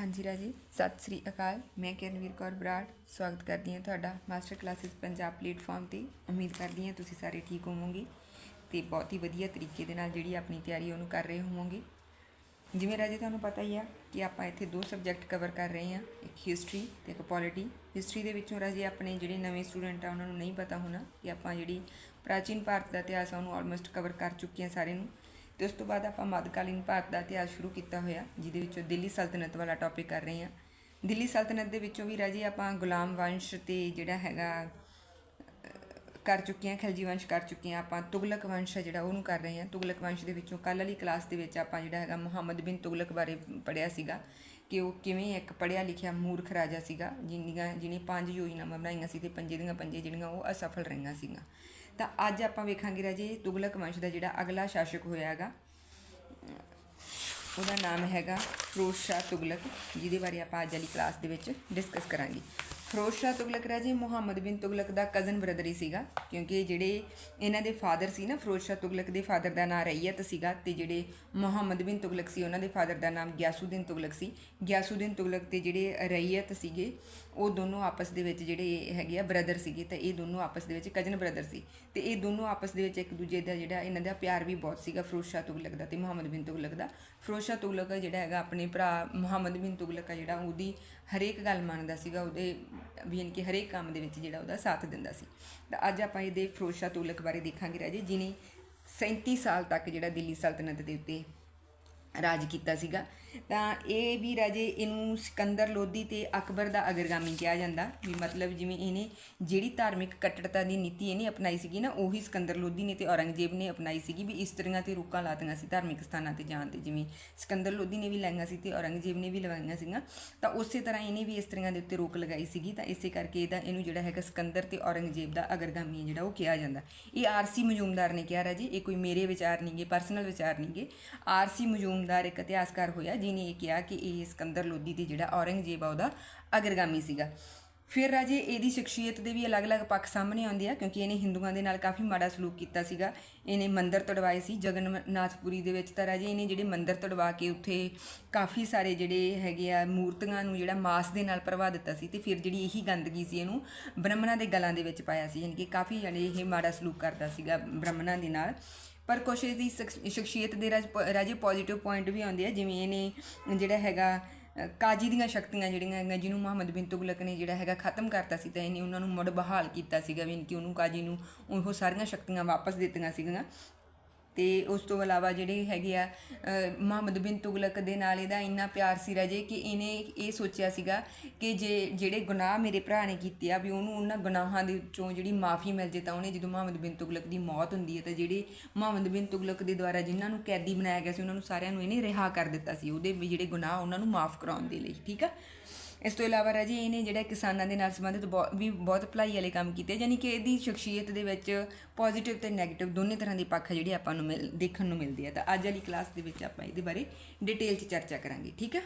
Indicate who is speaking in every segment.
Speaker 1: ਹਾਂਜੀ ਰਾਜੀ, ਸਤਿ ਸ੍ਰੀ ਅਕਾਲ। ਮੈਂ ਕਿਰਨਵੀਰ ਕੌਰ ਬਰਾੜ। ਸਵਾਗਤ ਕਰਦੀ ਹਾਂ ਤੁਹਾਡਾ ਮਾਸਟਰ ਕਲਾਸਿਸ ਪੰਜਾਬ ਪਲੇਟਫਾਰਮ ਤੇ। ਉਮੀਦ ਕਰਦੀ ਹਾਂ ਤੁਸੀਂ ਸਾਰੇ ਠੀਕ ਹੋਵੋਗੇ ਤੇ ਬਹੁਤ ਹੀ ਵਧੀਆ ਤਰੀਕੇ ਦੇ ਨਾਲ ਜਿਹੜੀ ਆਪਣੀ ਤਿਆਰੀ ਉਹਨੂੰ ਕਰ ਰਹੇ ਹੋਵੋਗੇ। ਜਿਵੇਂ ਰਾਜੀ ਤੁਹਾਨੂੰ ਪਤਾ ਹੀ ਆ ਕਿ ਆਪਾਂ ਇੱਥੇ ਦੋ ਸਬਜੈਕਟ ਕਵਰ ਕਰ ਰਹੇ ਹਾਂ, ਇੱਕ ਹਿਸਟਰੀ ਤੇ ਇੱਕ ਪੋਲਿਟੀ ਹਿਸਟਰੀ ਦੇ ਵਿੱਚੋਂ ਰਾਜੀ ਆਪਣੇ ਜਿਹੜੇ ਨਵੇਂ ਸਟੂਡੈਂਟ ਆ ਉਹਨਾਂ ਨੂੰ ਨਹੀਂ ਪਤਾ ਹੋਣਾ ਕਿ ਆਪਾਂ ਜਿਹੜੀ ਪ੍ਰਾਚੀਨ ਭਾਰਤ ਦਾ ਇਤਿਹਾਸ ਆ ਉਹਨੂੰ ਆਲਮੋਸਟ ਕਵਰ ਕਰ ਚੁੱਕੇ ਹਾਂ ਸਾਰੇ ਨੂੰ। ਤੇ ਉਸ ਤੋਂ ਬਾਅਦ ਆਪਾਂ ਮੱਧਕਾਲੀਨ ਭਾਰਤ ਦਾ ਇਤਿਹਾਸ ਸ਼ੁਰੂ ਕੀਤਾ ਹੋਇਆ, ਜਿਹਦੇ ਵਿੱਚੋਂ ਦਿੱਲੀ ਸਲਤਨਤ ਵਾਲਾ ਟੌਪਿਕ ਕਰ ਰਹੇ ਹਾਂ। ਦਿੱਲੀ ਸਲਤਨਤ ਦੇ ਵਿੱਚੋਂ ਵੀ ਰਾਜੀ ਆਪਾਂ ਗੁਲਾਮ ਵੰਸ਼ ਤੇ ਜਿਹੜਾ ਹੈਗਾ ਕਰ ਚੁੱਕੇ ਹਾਂ, ਖਿਲਜੀ ਵੰਸ਼ ਕਰ ਚੁੱਕੇ ਹਾਂ, ਆਪਾਂ ਤੁਗਲਕ ਵੰਸ਼ ਹੈ ਜਿਹੜਾ ਉਹਨੂੰ ਕਰ ਰਹੇ ਹਾਂ। ਤੁਗਲਕ ਵੰਸ਼ ਦੇ ਵਿੱਚੋਂ ਕੱਲ੍ਹ ਵਾਲੀ ਕਲਾਸ ਦੇ ਵਿੱਚ ਆਪਾਂ ਜਿਹੜਾ ਹੈਗਾ ਮੁਹੰਮਦ ਬਿਨ ਤੁਗਲਕ ਬਾਰੇ ਪੜਿਆ ਸੀਗਾ ਕਿ ਉਹ ਕਿਵੇਂ ਇੱਕ ਪੜਿਆ ਲਿਖਿਆ ਮੂਰਖ ਰਾਜਾ ਸੀਗਾ, ਜਿੰਨੀਆਂ, ਜਿਹਨੇ ਪੰਜ ਯੋਜਨਾਵਾਂ ਬਣਾਈਆਂ ਸੀ ਤੇ ਪੰਜੇ ਦੀਆਂ ਪੰਜੇ ਜਿਹੜੀਆਂ ਉਹ ਅਸਫਲ ਰਹੀਆਂ ਸੀਗੀਆਂ। ਤਾਂ ਅੱਜ ਆਪਾਂ ਵੇਖਾਂਗੇ ਰਾਜੇ ਤੁਗਲਕ ਵੰਸ਼ ਦਾ ਜਿਹੜਾ ਅਗਲਾ ਸ਼ਾਸਕ ਹੋਇਆ ਹੈਗਾ ਉਹਦਾ ਨਾਮ ਹੈਗਾ ਫਿਰੋਜ਼ ਸ਼ਾਹ ਤੁਗਲਕ, ਜਿਹਦੇ ਬਾਰੇ ਆਪਾਂ ਅੱਜ ਵਾਲੀ ਕਲਾਸ ਦੇ ਵਿੱਚ ਡਿਸਕਸ ਕਰਾਂਗੇ। ਫਿਰੋਜ਼ ਸ਼ਾਹ ਤੁਗਲਕ ਰਾਜੇ ਮੁਹੰਮਦ ਬਿਨ ਤੁਗਲਕ ਦਾ ਕਜ਼ਨ ਬ੍ਰਦਰ ਹੀ ਸੀਗਾ, ਕਿਉਂਕਿ ਜਿਹੜੇ ਇਹਨਾਂ ਦੇ ਫਾਦਰ ਸੀ ਨਾ ਫਿਰੋਜ਼ ਸ਼ਾਹ ਤੁਗਲਕ ਦੇ ਫਾਦਰ ਦਾ ਨਾਮ ਰਈਅਤ ਸੀਗਾ ਤੇ ਜਿਹੜੇ ਮੁਹੰਮਦ ਬਿਨ ਤੁਗਲਕ ਸੀ, ਉਹਨਾਂ ਦੇ ਫਾਦਰ ਦਾ ਨਾਮ ਗਿਆਸੂਦੀਨ ਤੁਗਲਕ ਸੀ। ਗਿਆਸੂਦੀਨ ਤੁਗਲਕ ਤੇ ਜਿਹੜੇ ਰਈਅਤ ਸੀਗੇ, ਉਹ ਦੋਨੋਂ ਆਪਸ ਦੇ ਵਿੱਚ ਜਿਹੜੇ ਹੈਗੇ ਆ ਬ੍ਰਦਰ ਸੀਗੇ, ਤਾਂ ਇਹ ਦੋਨੋਂ ਆਪਸ ਦੇ ਵਿੱਚ ਕਜ਼ਨ ਬ੍ਰਦਰ ਸੀ। ਤੇ ਇਹ ਦੋਨੋਂ ਆਪਸ ਦੇ ਵਿੱਚ ਇੱਕ ਦੂਜੇ ਦਾ ਜਿਹੜਾ ਇਹਨਾਂ ਦਾ ਪਿਆਰ ਵੀ ਬਹੁਤ ਸੀਗਾ ਫਿਰੋਜ਼ ਸ਼ਾਹ ਤੁਗਲਕ ਦਾ ਤੇ ਮੁਹੰਮਦ ਬਿਨ ਤੁਗਲਕ ਦਾ। ਫਿਰੋਜ਼ ਸ਼ਾਹ ਤੁਗਲਕ ਜਿਹੜਾ ਹੈਗਾ, ਆਪਣੇ ਭਰਾ ਮੁਹੰਮਦ ਬਿਨ ਤੁਗਲਕ ਆ ਜਿਹੜਾ, ਉਹਦੀ ਹਰੇਕ ਗੱਲ ਮੰਨਦਾ ਸੀਗਾ ਉਹਦੇ, ਵੀ ਯਾਨੀ ਕਿ ਹਰੇਕ ਕੰਮ ਦੇ ਵਿੱਚ ਜਿਹੜਾ ਉਹਦਾ ਸਾਥ ਦਿੰਦਾ ਸੀ। ਤਾਂ ਅੱਜ ਆਪਾਂ ਇਹਦੇ ਫਰੋਸ਼ਾ ਸ਼ਾਹ ਬਾਰੇ ਦੇਖਾਂਗੇ ਰਾਜੇ ਜਿਨੇ 37 ਸਾਲ ਤੱਕ ਜਿਹੜਾ ਦਿੱਲੀ ਸਲਤਨਤ ਦੇ ਉੱਤੇ ਰਾਜ ਕੀਤਾ ਸੀਗਾ। ਤਾਂ ਇਹ ਵੀ ਰਾਜੇ ਇਹਨੂੰ ਸਿਕੰਦਰ ਲੋਧੀ ਤੇ ਅਕਬਰ ਦਾ ਅਗਰਗਾਮੀ ਕਿਹਾ ਜਾਂਦਾ, ਵੀ ਮਤਲਬ ਜਿਵੇਂ ਇਹਨੇ ਜਿਹੜੀ ਧਾਰਮਿਕ ਕੱਟੜਤਾ ਦੀ ਨੀਤੀ ਇਹਨੇ ਅਪਣਾਈ ਸੀਗੀ ਨਾ, ਉਹੀ ਸਿਕੰਦਰ ਲੋਧੀ ਨੇ ਤੇ ਔਰੰਗਜ਼ੇਬ ਨੇ ਅਪਣਾਈ ਸੀਗੀ ਵੀ ਇਸਤਰੀਆਂ ਤੇ ਰੋਕਾਂ ਲਾਤੀਆਂ ਸੀ ਧਾਰਮਿਕ ਸਥਾਨਾਂ ਤੇ ਜਾਣ ਤੇ, ਜਿਵੇਂ ਸਿਕੰਦਰ ਲੋਧੀ ਨੇ ਵੀ ਲਾਈਆਂ ਸੀ ਤੇ ਔਰੰਗਜ਼ੇਬ ਨੇ ਵੀ ਲਗਾਈਆਂ ਸੀਗੀਆਂ, ਤਾਂ ਉਸੇ ਤਰ੍ਹਾਂ ਇਹਨੇ ਵੀ ਇਸਤਰੀਆਂ ਦੇ ਉੱਤੇ ਰੋਕ ਲਗਾਈ ਸੀਗੀ, ਤਾਂ ਇਸੇ ਕਰਕੇ ਇਹਦਾ ਇਹਨੂੰ ਜਿਹੜਾ ਹੈਗਾ ਸਿਕੰਦਰ ਤੇ ਔਰੰਗਜ਼ੇਬ ਦਾ ਅਗਰਗਾਮੀ ਜਿਹੜਾ ਉਹ ਕਿਹਾ ਜਾਂਦਾ। ਇਹ ਆਰਸੀ ਮਜੂਮਦਾਰ ਨੇ ਕਿਹਾ ਰਾਜੇ, ਇਹ ਕੋਈ ਮੇਰੇ ਵਿਚਾਰ ਨਹੀਂਗੇ ਪਰਸਨਲ ਵਿਚਾਰ ਨਹੀਂਗੇ ਆਰਸੀ ਮਜੂਮਦਾਰ ਇੱਕ ਇਤਿਹਾਸਕਾਰ ਹੋਇਆ ਜੀ ਨੇ ਇਹ ਕਿਹਾ ਕਿ ਇਹ ਸਿਕੰਦਰ ਲੋਧੀ ਦੀ ਜਿਹੜਾ ਔਰੰਗਜ਼ੇਬ ਆ ਉਹਦਾ ਅਗਰਗਾਮੀ ਸੀਗਾ। ਫਿਰ ਰਾਜੇ ਇਹਦੀ ਸ਼ਖਸੀਅਤ ਦੇ ਵੀ ਅਲੱਗ-ਅਲੱਗ ਪੱਖ ਸਾਹਮਣੇ ਆਉਂਦੇ ਆ ਕਿਉਂਕਿ ਇਹਨੇ ਹਿੰਦੂਆਂ ਦੇ ਨਾਲ ਕਾਫੀ ਮਾੜਾ ਸਲੂਕ ਕੀਤਾ ਸੀਗਾ। ਇਹਨੇ ਮੰਦਰ ਤੜਵਾਏ ਸੀ ਜਗਨਨਾਥਪੁਰੀ ਦੇ ਵਿੱਚ ਤਾਂ ਰਾਜੇ ਇਹਨੇ ਜਿਹੜੇ ਮੰਦਰ ਤੜਵਾ ਕੇ ਉੱਥੇ ਕਾਫੀ ਸਾਰੇ ਜਿਹੜੇ ਹੈਗੇ ਆ ਮੂਰਤੀਆਂ ਨੂੰ ਜਿਹੜਾ ਮਾਸ ਦੇ ਨਾਲ ਭਰਵਾ ਦਿੱਤਾ ਸੀ ਤੇ ਫਿਰ ਜਿਹੜੀ ਇਹੀ ਗੰਦਗੀ ਸੀ ਇਹਨੂੰ ਬ੍ਰਾਹਮਣਾਂ ਦੇ ਗਲਾਂ ਦੇ ਵਿੱਚ ਪਾਇਆ ਸੀ, ਯਾਨੀ ਕਿ ਕਾਫੀ ਜਿਹੜੇ ਇਹ ਮਾੜਾ ਸਲੂਕ ਕਰਦਾ ਸੀਗਾ ਬ੍ਰਾਹਮਣਾਂ ਦੇ ਨਾਲ। ਪਰ ਕੁਛ ਇਹਦੀ ਸ਼ਖਸ- ਸ਼ਖਸੀਅਤ ਦੇ ਰਾਜ ਰਾਜੇ ਪੋਜ਼ਿਟਿਵ ਪੁਆਇੰਟ ਵੀ ਆਉਂਦੇ ਆ, ਜਿਵੇਂ ਇਹਨੇ ਜਿਹੜਾ ਹੈਗਾ ਕਾਜੀ ਦੀਆਂ ਸ਼ਕਤੀਆਂ ਜਿਹੜੀਆਂ ਹੈਗੀਆਂ, ਜਿਹਨੂੰ ਮੁਹੰਮਦ ਬਿਨ ਤੁਗਲਕ ਨੇ ਜਿਹੜਾ ਹੈਗਾ ਖਤਮ ਕਰਤਾ ਸੀ, ਤਾਂ ਇਹਨੇ ਉਹਨਾਂ ਨੂੰ ਮੁੜ ਬਹਾਲ ਕੀਤਾ ਸੀਗਾ ਵੀ ਕਿ ਉਹਨੂੰ ਕਾਜੀ ਨੂੰ ਉਹ ਸਾਰੀਆਂ ਸ਼ਕਤੀਆਂ ਵਾਪਸ ਦਿੱਤੀਆਂ ਸੀਗੀਆਂ। ਅਤੇ ਉਸ ਤੋਂ ਇਲਾਵਾ ਜਿਹੜੇ ਹੈਗੇ ਆ ਮੁਹੰਮਦ ਬਿਨ ਤੁਗਲਕ ਦੇ ਨਾਲ ਇਹਦਾ ਇੰਨਾ ਪਿਆਰ ਸੀ ਰਾਜੇ ਕਿ ਇਹਨੇ ਇਹ ਸੋਚਿਆ ਸੀਗਾ ਕਿ ਜੇ ਜਿਹੜੇ ਗੁਨਾਹ ਮੇਰੇ ਭਰਾ ਨੇ ਕੀਤੇ ਆ, ਵੀ ਉਹਨੂੰ ਉਹਨਾਂ ਗੁਨਾਹਾਂ ਦੇ ਵਿੱਚੋਂ ਜਿਹੜੀ ਮਾਫੀ ਮਿਲ ਜੇ ਤਾਂ ਉਹਨੇ ਜਦੋਂ ਮੁਹੰਮਦ ਬਿਨ ਤੁਗਲਕ ਦੀ ਮੌਤ ਹੁੰਦੀ ਹੈ ਤਾਂ ਜਿਹੜੇ ਮੁਹੰਮਦ ਬਿਨ ਤੁਗਲਕ ਦੇ ਦੁਆਰਾ ਜਿਨ੍ਹਾਂ ਨੂੰ ਕੈਦੀ ਬਣਾਇਆ ਗਿਆ ਸੀ, ਉਹਨਾਂ ਨੂੰ ਸਾਰਿਆਂ ਨੂੰ ਇਹਨੇ ਰਿਹਾ ਕਰ ਦਿੱਤਾ ਸੀ, ਉਹਦੇ ਵੀ ਜਿਹੜੇ ਗੁਨਾਹ ਉਹਨਾਂ ਨੂੰ ਮਾਫ ਕਰਾਉਣ ਦੇ ਲਈ, ਠੀਕ ਆ? ਇਸ ਤੋਂ ਇਲਾਵਾ ਰਾਜੀ, ਇਹਨੇ ਜਿਹੜਾ ਕਿਸਾਨਾਂ ਦੇ ਨਾਲ ਸੰਬੰਧਿਤ ਬਹੁ- ਵੀ ਬਹੁਤ ਭਲਾਈ ਵਾਲੇ ਕੰਮ ਕੀਤੇ, ਯਾਨੀ ਕਿ ਇਹਦੀ ਸ਼ਖਸੀਅਤ ਦੇ ਵਿੱਚ ਪੋਜ਼ਿਟਿਵ ਤੇ ਨੈਗੇਟਿਵ ਦੋਨੇ ਤਰ੍ਹਾਂ ਦੇ ਪੱਖ ਜਿਹੜੇ ਆਪਾਂ ਨੂੰ ਮਿਲ, ਦੇਖਣ ਨੂੰ ਮਿਲਦੇ ਆ। ਤਾਂ ਅੱਜ ਵਾਲੀ ਕਲਾਸ ਦੇ ਵਿੱਚ ਆਪਾਂ ਇਹਦੇ ਬਾਰੇ ਡਿਟੇਲ 'ਚ ਚਰਚਾ ਕਰਾਂਗੇ, ਠੀਕ ਹੈ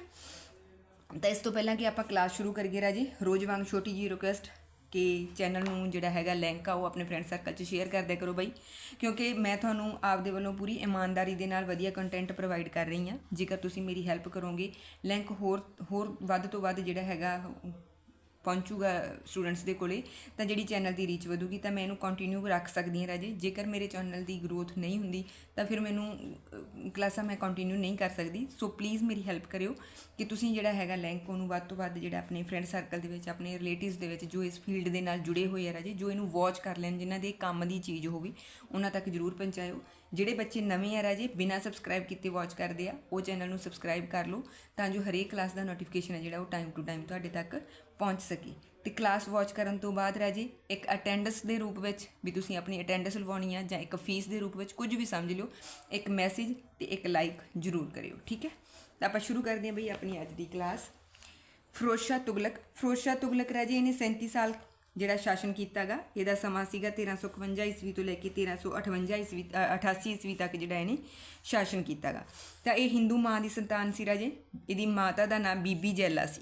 Speaker 1: ਤਾਂ ਇਸ ਤੋਂ ਪਹਿਲਾਂ ਕਿ ਆਪਾਂ ਕਲਾਸ ਸ਼ੁਰੂ ਕਰੀਏ ਰਾਜੀ। ਰੋਜ਼ ਵਾਂਗ ਛੋਟੀ ਜੀ ਰਿਕੁਐਸਟ ਕਿ ਚੈਨਲ ਨੂੰ ਜਿਹੜਾ ਹੈਗਾ ਲਿੰਕ ਆ ਉਹ ਆਪਣੇ ਫਰੈਂਡ ਸਰਕਲ 'ਚ ਸ਼ੇਅਰ ਕਰਦਿਆ ਕਰੋ ਬਾਈ। ਕਿਉਂਕਿ ਮੈਂ ਤੁਹਾਨੂੰ ਆਪਦੇ ਵੱਲੋਂ ਪੂਰੀ ਇਮਾਨਦਾਰੀ ਦੇ ਨਾਲ ਵਧੀਆ ਕੰਟੈਂਟ ਪ੍ਰੋਵਾਈਡ ਕਰ ਰਹੀ ਹਾਂ। ਜੇਕਰ ਤੁਸੀਂ ਮੇਰੀ ਹੈਲਪ ਕਰੋਗੇ ਲਿੰਕ ਹੋਰ ਹੋਰ ਵੱਧ ਤੋਂ ਵੱਧ ਜਿਹੜਾ ਹੈਗਾ ਪਹੁੰਚੂਗਾ ਸਟੂਡੈਂਟਸ ਦੇ ਕੋਲੇ, ਤਾਂ ਜਿਹੜੀ ਚੈਨਲ ਦੀ ਰੀਚ ਵਧੂਗੀ, ਤਾਂ ਮੈਂ ਇਹਨੂੰ ਕੰਟੀਨਿਊ ਰੱਖ ਸਕਦੀ ਹਾਂ ਰਾਜੇ। ਜੇਕਰ ਮੇਰੇ ਚੈਨਲ ਦੀ ਗਰੋਥ ਨਹੀਂ ਹੁੰਦੀ, ਤਾਂ ਫਿਰ ਮੈਨੂੰ ਕਲਾਸਾਂ ਮੈਂ ਕੰਟੀਨਿਊ ਨਹੀਂ ਕਰ ਸਕਦੀ। ਸੋ ਪਲੀਜ਼ ਮੇਰੀ ਹੈਲਪ ਕਰਿਓ ਕਿ ਤੁਸੀਂ ਜਿਹੜਾ ਹੈਗਾ ਲਿੰਕ ਉਹਨੂੰ ਵੱਧ ਤੋਂ ਵੱਧ ਜਿਹੜਾ ਆਪਣੇ ਫਰੈਂਡ ਸਰਕਲ ਦੇ ਵਿੱਚ, ਆਪਣੇ ਰਿਲੇਟਿਵਸ ਦੇ ਵਿੱਚ, ਜੋ ਇਸ ਫੀਲਡ ਦੇ ਨਾਲ ਜੁੜੇ ਹੋਏ ਆ ਰਾਜੇ, ਜੋ ਇਹਨੂੰ ਵਾਚ ਕਰ ਲੈਣ, ਜਿਨ੍ਹਾਂ ਦੇ ਕੰਮ ਦੀ ਚੀਜ਼ ਹੋਵੇ, ਉਹਨਾਂ ਤੱਕ ਜਰੂਰ ਪਹੁੰਚਾਇਓ। ਜਿਹੜੇ ਬੱਚੇ ਨਵੇਂ ਆ ਰਾਜੇ, ਬਿਨਾਂ ਸਬਸਕ੍ਰਾਈਬ ਕੀਤੇ ਵਾਚ ਕਰਦੇ ਆ, ਉਹ ਚੈਨਲ ਨੂੰ ਸਬਸਕ੍ਰਾਈਬ ਕਰ ਲਓ ਤਾਂ ਜੋ ਹਰੇਕ ਕਲਾਸ ਦਾ ਨੋਟੀਫਿਕੇਸ਼ਨ ਹੈ ਜਿਹੜਾ ਉਹ ਟਾਈਮ ਟੂ ਟਾਈਮ ਤੁਹਾਡੇ ਤੱਕ ਪਹੁੰਚ ਸਕੇ। ਤੇ ਕਲਾਸ ਵਾਚ ਕਰਨ ਤੋਂ ਬਾਅਦ ਰਾਜੇ, ਇੱਕ ਅਟੈਂਡੈਂਸ ਦੇ ਰੂਪ ਵਿੱਚ ਵੀ ਤੁਸੀਂ ਆਪਣੀ ਅਟੈਂਡੈਂਸ ਲਵਾਉਣੀ ਆ ਜਾਂ ਇੱਕ ਫੀਸ ਦੇ ਰੂਪ ਵਿੱਚ ਕੁਝ ਵੀ ਸਮਝ ਲਿਓ, ਇੱਕ ਮੈਸੇਜ ਤੇ ਇੱਕ ਲਾਈਕ ਜਰੂਰ ਕਰਿਓ, ਠੀਕ ਹੈ? ਤਾਂ ਆਪਾਂ ਸ਼ੁਰੂ ਕਰਦੇ ਹਾਂ ਬਈ ਆਪਣੀ ਅੱਜ ਦੀ ਕਲਾਸ ਫਿਰੋਜ਼ ਤੁਗਲਕ ਫਿਰੋਜ਼ ਸ਼ਾਹ ਤੁਗਲਕ ਰਾਜੇ, ਇਹਨੇ 37 ਸਾਲ ਜਿਹੜਾ ਸ਼ਾਸਨ ਕੀਤਾਗਾ ਇਹਦਾ ਸਮਾਂ ਸੀਗਾ 1351 ਈਸਵੀ ਤੋਂ ਲੈ ਕੇ 1358 ਈਸਵੀ ਅ, 88 ਈਸਵੀ ਤੱਕ ਜਿਹੜਾ ਇਹਨੇ ਸ਼ਾਸਨ ਕੀਤਾਗਾ। ਤਾਂ ਇਹ ਹਿੰਦੂ ਮਾਂ ਦੀ ਸੰਤਾਨ ਸੀ ਰਾਜੇ ਇਹਦੀ ਮਾਤਾ ਦਾ ਨਾਮ ਬੀਬੀ ਜੈਲਾ ਸੀ।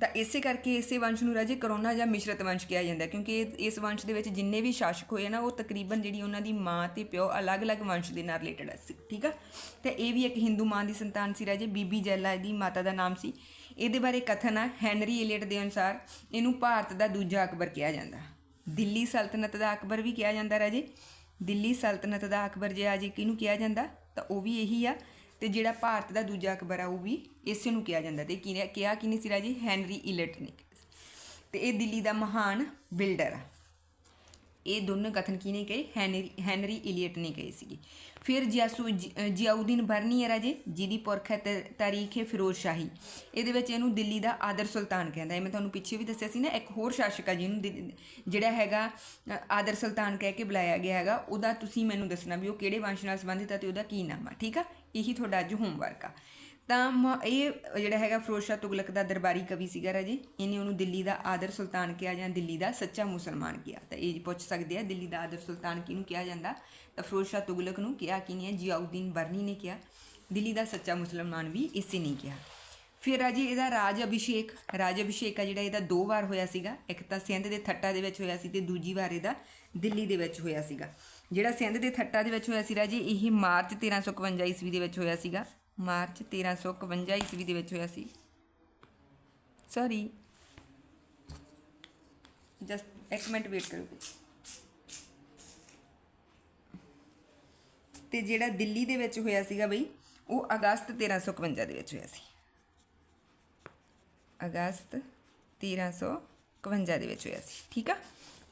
Speaker 1: ਤਾਂ ਇਸੇ ਕਰਕੇ ਇਸੇ ਵੰਸ਼ ਨੂੰ ਰਾਜੇ ਕਰੋਨਾ ਜਾਂ ਮਿਸ਼ਰਤ ਵੰਸ਼ ਕਿਹਾ ਜਾਂਦਾ ਕਿਉਂਕਿ ਇਹ- ਇਸ ਵੰਸ਼ ਦੇ ਵਿੱਚ ਜਿੰਨੇ ਵੀ ਸ਼ਾਸਕ ਹੋਏ ਨਾ ਉਹ ਤਕਰੀਬਨ ਜਿਹੜੀ ਉਹਨਾਂ ਦੀ ਮਾਂ ਤੇ ਪਿਓ ਅਲੱਗ-ਅਲੱਗ ਵੰਸ਼ ਦੇ ਨਾਲ ਰਿਲੇਟਡ ਸੀ ਠੀਕ ਆ? ਤੇ ਇਹ ਵੀ ਇੱਕ ਹਿੰਦੂ ਮਾਂ ਦੀ ਸੰਤਾਨ ਸੀ ਰਾਜੇ ਬੀਬੀ ਜੈਲਾ ਇਹਦੀ ਮਾਤਾ ਦਾ ਨਾਮ ਸੀ। ਇਹਦੇ ਬਾਰੇ ਕਥਨ ਆ, ਹੈਨਰੀ ਇਲੀਅਟ ਦੇ ਅਨੁਸਾਰ ਇਹਨੂੰ ਭਾਰਤ ਦਾ ਦੂਜਾ ਅਕਬਰ ਕਿਹਾ ਜਾਂਦਾ। ਦਿੱਲੀ ਸਲਤਨਤ ਦਾ ਅਕਬਰ ਵੀ ਕਿਹਾ ਜਾਂਦਾ ਰਾਜੇ। ਦਿੱਲੀ ਸਲਤਨਤ ਦਾ ਅਕਬਰ ਜੇ ਅੱਜ ਕਿਹਨੂੰ ਕਿਹਾ ਜਾਂਦਾ, ਤਾਂ ਉਹ ਵੀ ਇਹੀ ਆ, ਤੇ ਜਿਹੜਾ ਭਾਰਤ ਦਾ ਦੂਜਾ ਅਕਬਰ ਆ, ਉਹ ਵੀ ਇਸੇ ਨੂੰ ਕਿਹਾ ਜਾਂਦਾ। ਤੇ ਕਿਹਨੇ ਕਿਹਾ ਕਿਹਨੇ ਸੀ ਰਾਜੇ? ਹੈਨਰੀ ਇਲਟ ਨੇ। ਤੇ ਇਹ ਦਿੱਲੀ ਦਾ ਮਹਾਨ ਬਿਲਡਰ ਆ। ਇਹ ਦੋਨੋਂ ਕਥਨ ਕਿਹਨੇ ਕਹੇ? ਹੈਨਰੀ ਹੈਨਰੀ ਇਲੀਅਟ ਨੇ ਕਹੇ ਸੀਗੇ। ਫਿਰ ਜਿਆਸੂ ਜੀ- ਜਿਆਉਦੀਨ ਬਰਨੀ ਹੈ ਰਾਜੇ ਜਿਹਦੀ ਪੁਰਖ ਹੈ ਤਾਰੀਖ ਹੈ ਫਿਰੋਜ਼ ਸ਼ਾਹੀ ਇਹਦੇ ਵਿੱਚ ਇਹਨੂੰ ਦਿੱਲੀ ਦਾ ਆਦਰ ਸੁਲਤਾਨ ਕਹਿੰਦਾ ਹੈ ਮੈਂ ਤੁਹਾਨੂੰ ਪਿੱਛੇ ਵੀ ਦੱਸਿਆ ਸੀ ਨਾ ਇੱਕ ਹੋਰ ਸ਼ਾਸਕ ਆ ਜਿਹਨੂੰ ਜਿਹੜਾ ਹੈਗਾ ਆਦਰ ਸੁਲਤਾਨ ਕਹਿ ਕੇ ਬੁਲਾਇਆ ਗਿਆ ਹੈਗਾ ਉਹਦਾ ਤੁਸੀਂ ਮੈਨੂੰ ਦੱਸਣਾ ਵੀ ਉਹ ਕਿਹੜੇ ਵੰਸ਼ ਨਾਲ ਸੰਬੰਧਿਤ ਹੈ ਤੇ ਉਹਦਾ ਕੀ ਨਾਮ ਆ ਠੀਕ ਆ ਇਹੀ ਤੁਹਾਡਾ ਅੱਜ ਹੋਮਵਰਕ ਆ ਤਾਂ ਮ- ਇਹ ਜਿਹੜਾ ਹੈਗਾ ਫਿਰੋਜ਼ਸ਼ਾਹ ਤੁਗਲਕ ਦਾ ਦਰਬਾਰੀ ਕਵੀ ਸੀਗਾ ਰਾਜੇ, ਇਹਨੇ ਉਹਨੂੰ ਦਿੱਲੀ ਦਾ ਆਦਰ ਸੁਲਤਾਨ ਕਿਹਾ ਜਾਂ ਦਿੱਲੀ ਦਾ ਸੱਚਾ ਮੁਸਲਮਾਨ ਕਿਹਾ। ਤਾਂ ਇਹ ਪੁੱਛ ਸਕਦੇ ਆ, ਦਿੱਲੀ ਦਾ ਆਦਰ ਸੁਲਤਾਨ ਕਿਹਨੂੰ ਕਿਹਾ ਜਾਂਦਾ? ਤਾਂ ਫਿਰੋਜ਼ਸ਼ਾਹ ਤੁਗਲਕ ਨੂੰ ਕਿਹਾ ਕਿ ਨਹੀਂ ਹੈ ਜਿਆਉਦੀਨ ਬਰਨੀ ਨੇ ਕਿਹਾ। ਦਿੱਲੀ ਦਾ ਸੱਚਾ ਮੁਸਲਮਾਨ ਵੀ ਇਸੇ ਨੇ ਕਿਹਾ। ਫਿਰ ਰਾਜੇ ਇਹਦਾ ਰਾਜ ਅਭਿਸ਼ੇਕ ਰਾਜ ਅਭਿਸ਼ੇਕ ਆ ਜਿਹੜਾ ਇਹਦਾ ਦੋ ਵਾਰ ਹੋਇਆ ਸੀਗਾ। ਇੱਕ ਤਾਂ ਸਿੰਧ ਦੇ ਥੱਟਾ ਦੇ ਵਿੱਚ ਹੋਇਆ ਸੀ ਤੇ ਦੂਜੀ ਵਾਰ ਇਹਦਾ ਦਿੱਲੀ ਦੇ ਵਿੱਚ ਹੋਇਆ ਸੀਗਾ। ਜਿਹੜਾ ਸਿੰਧ ਦੇ ਥੱਟਾ ਦੇ ਵਿੱਚ ਹੋਇਆ ਸੀ ਰਾਜੇ, ਇਹ ਮਾਰਚ 1351 ਈਸਵੀ ਦੇ ਵਿੱਚ ਹੋਇਆ ਸੀਗਾ। ਮਾਰਚ 1351 ਈਸਵੀ ਦੇ ਵਿੱਚ ਹੋਇਆ ਸੀ। ਸੌਰੀ ਜਸਟ ਇੱਕ ਮਿੰਟ ਵੇਟ ਕਰੋ ਤੇ ਜਿਹੜਾ ਦਿੱਲੀ ਦੇ ਵਿੱਚ ਹੋਇਆ ਸੀਗਾ ਬਈ, ਉਹ ਅਗਸਤ 1351 ਦੇ ਵਿੱਚ ਹੋਇਆ ਸੀ। ਅਗਸਤ 1351 ਦੇ ਵਿੱਚ ਹੋਇਆ ਸੀ। ਠੀਕ ਆ?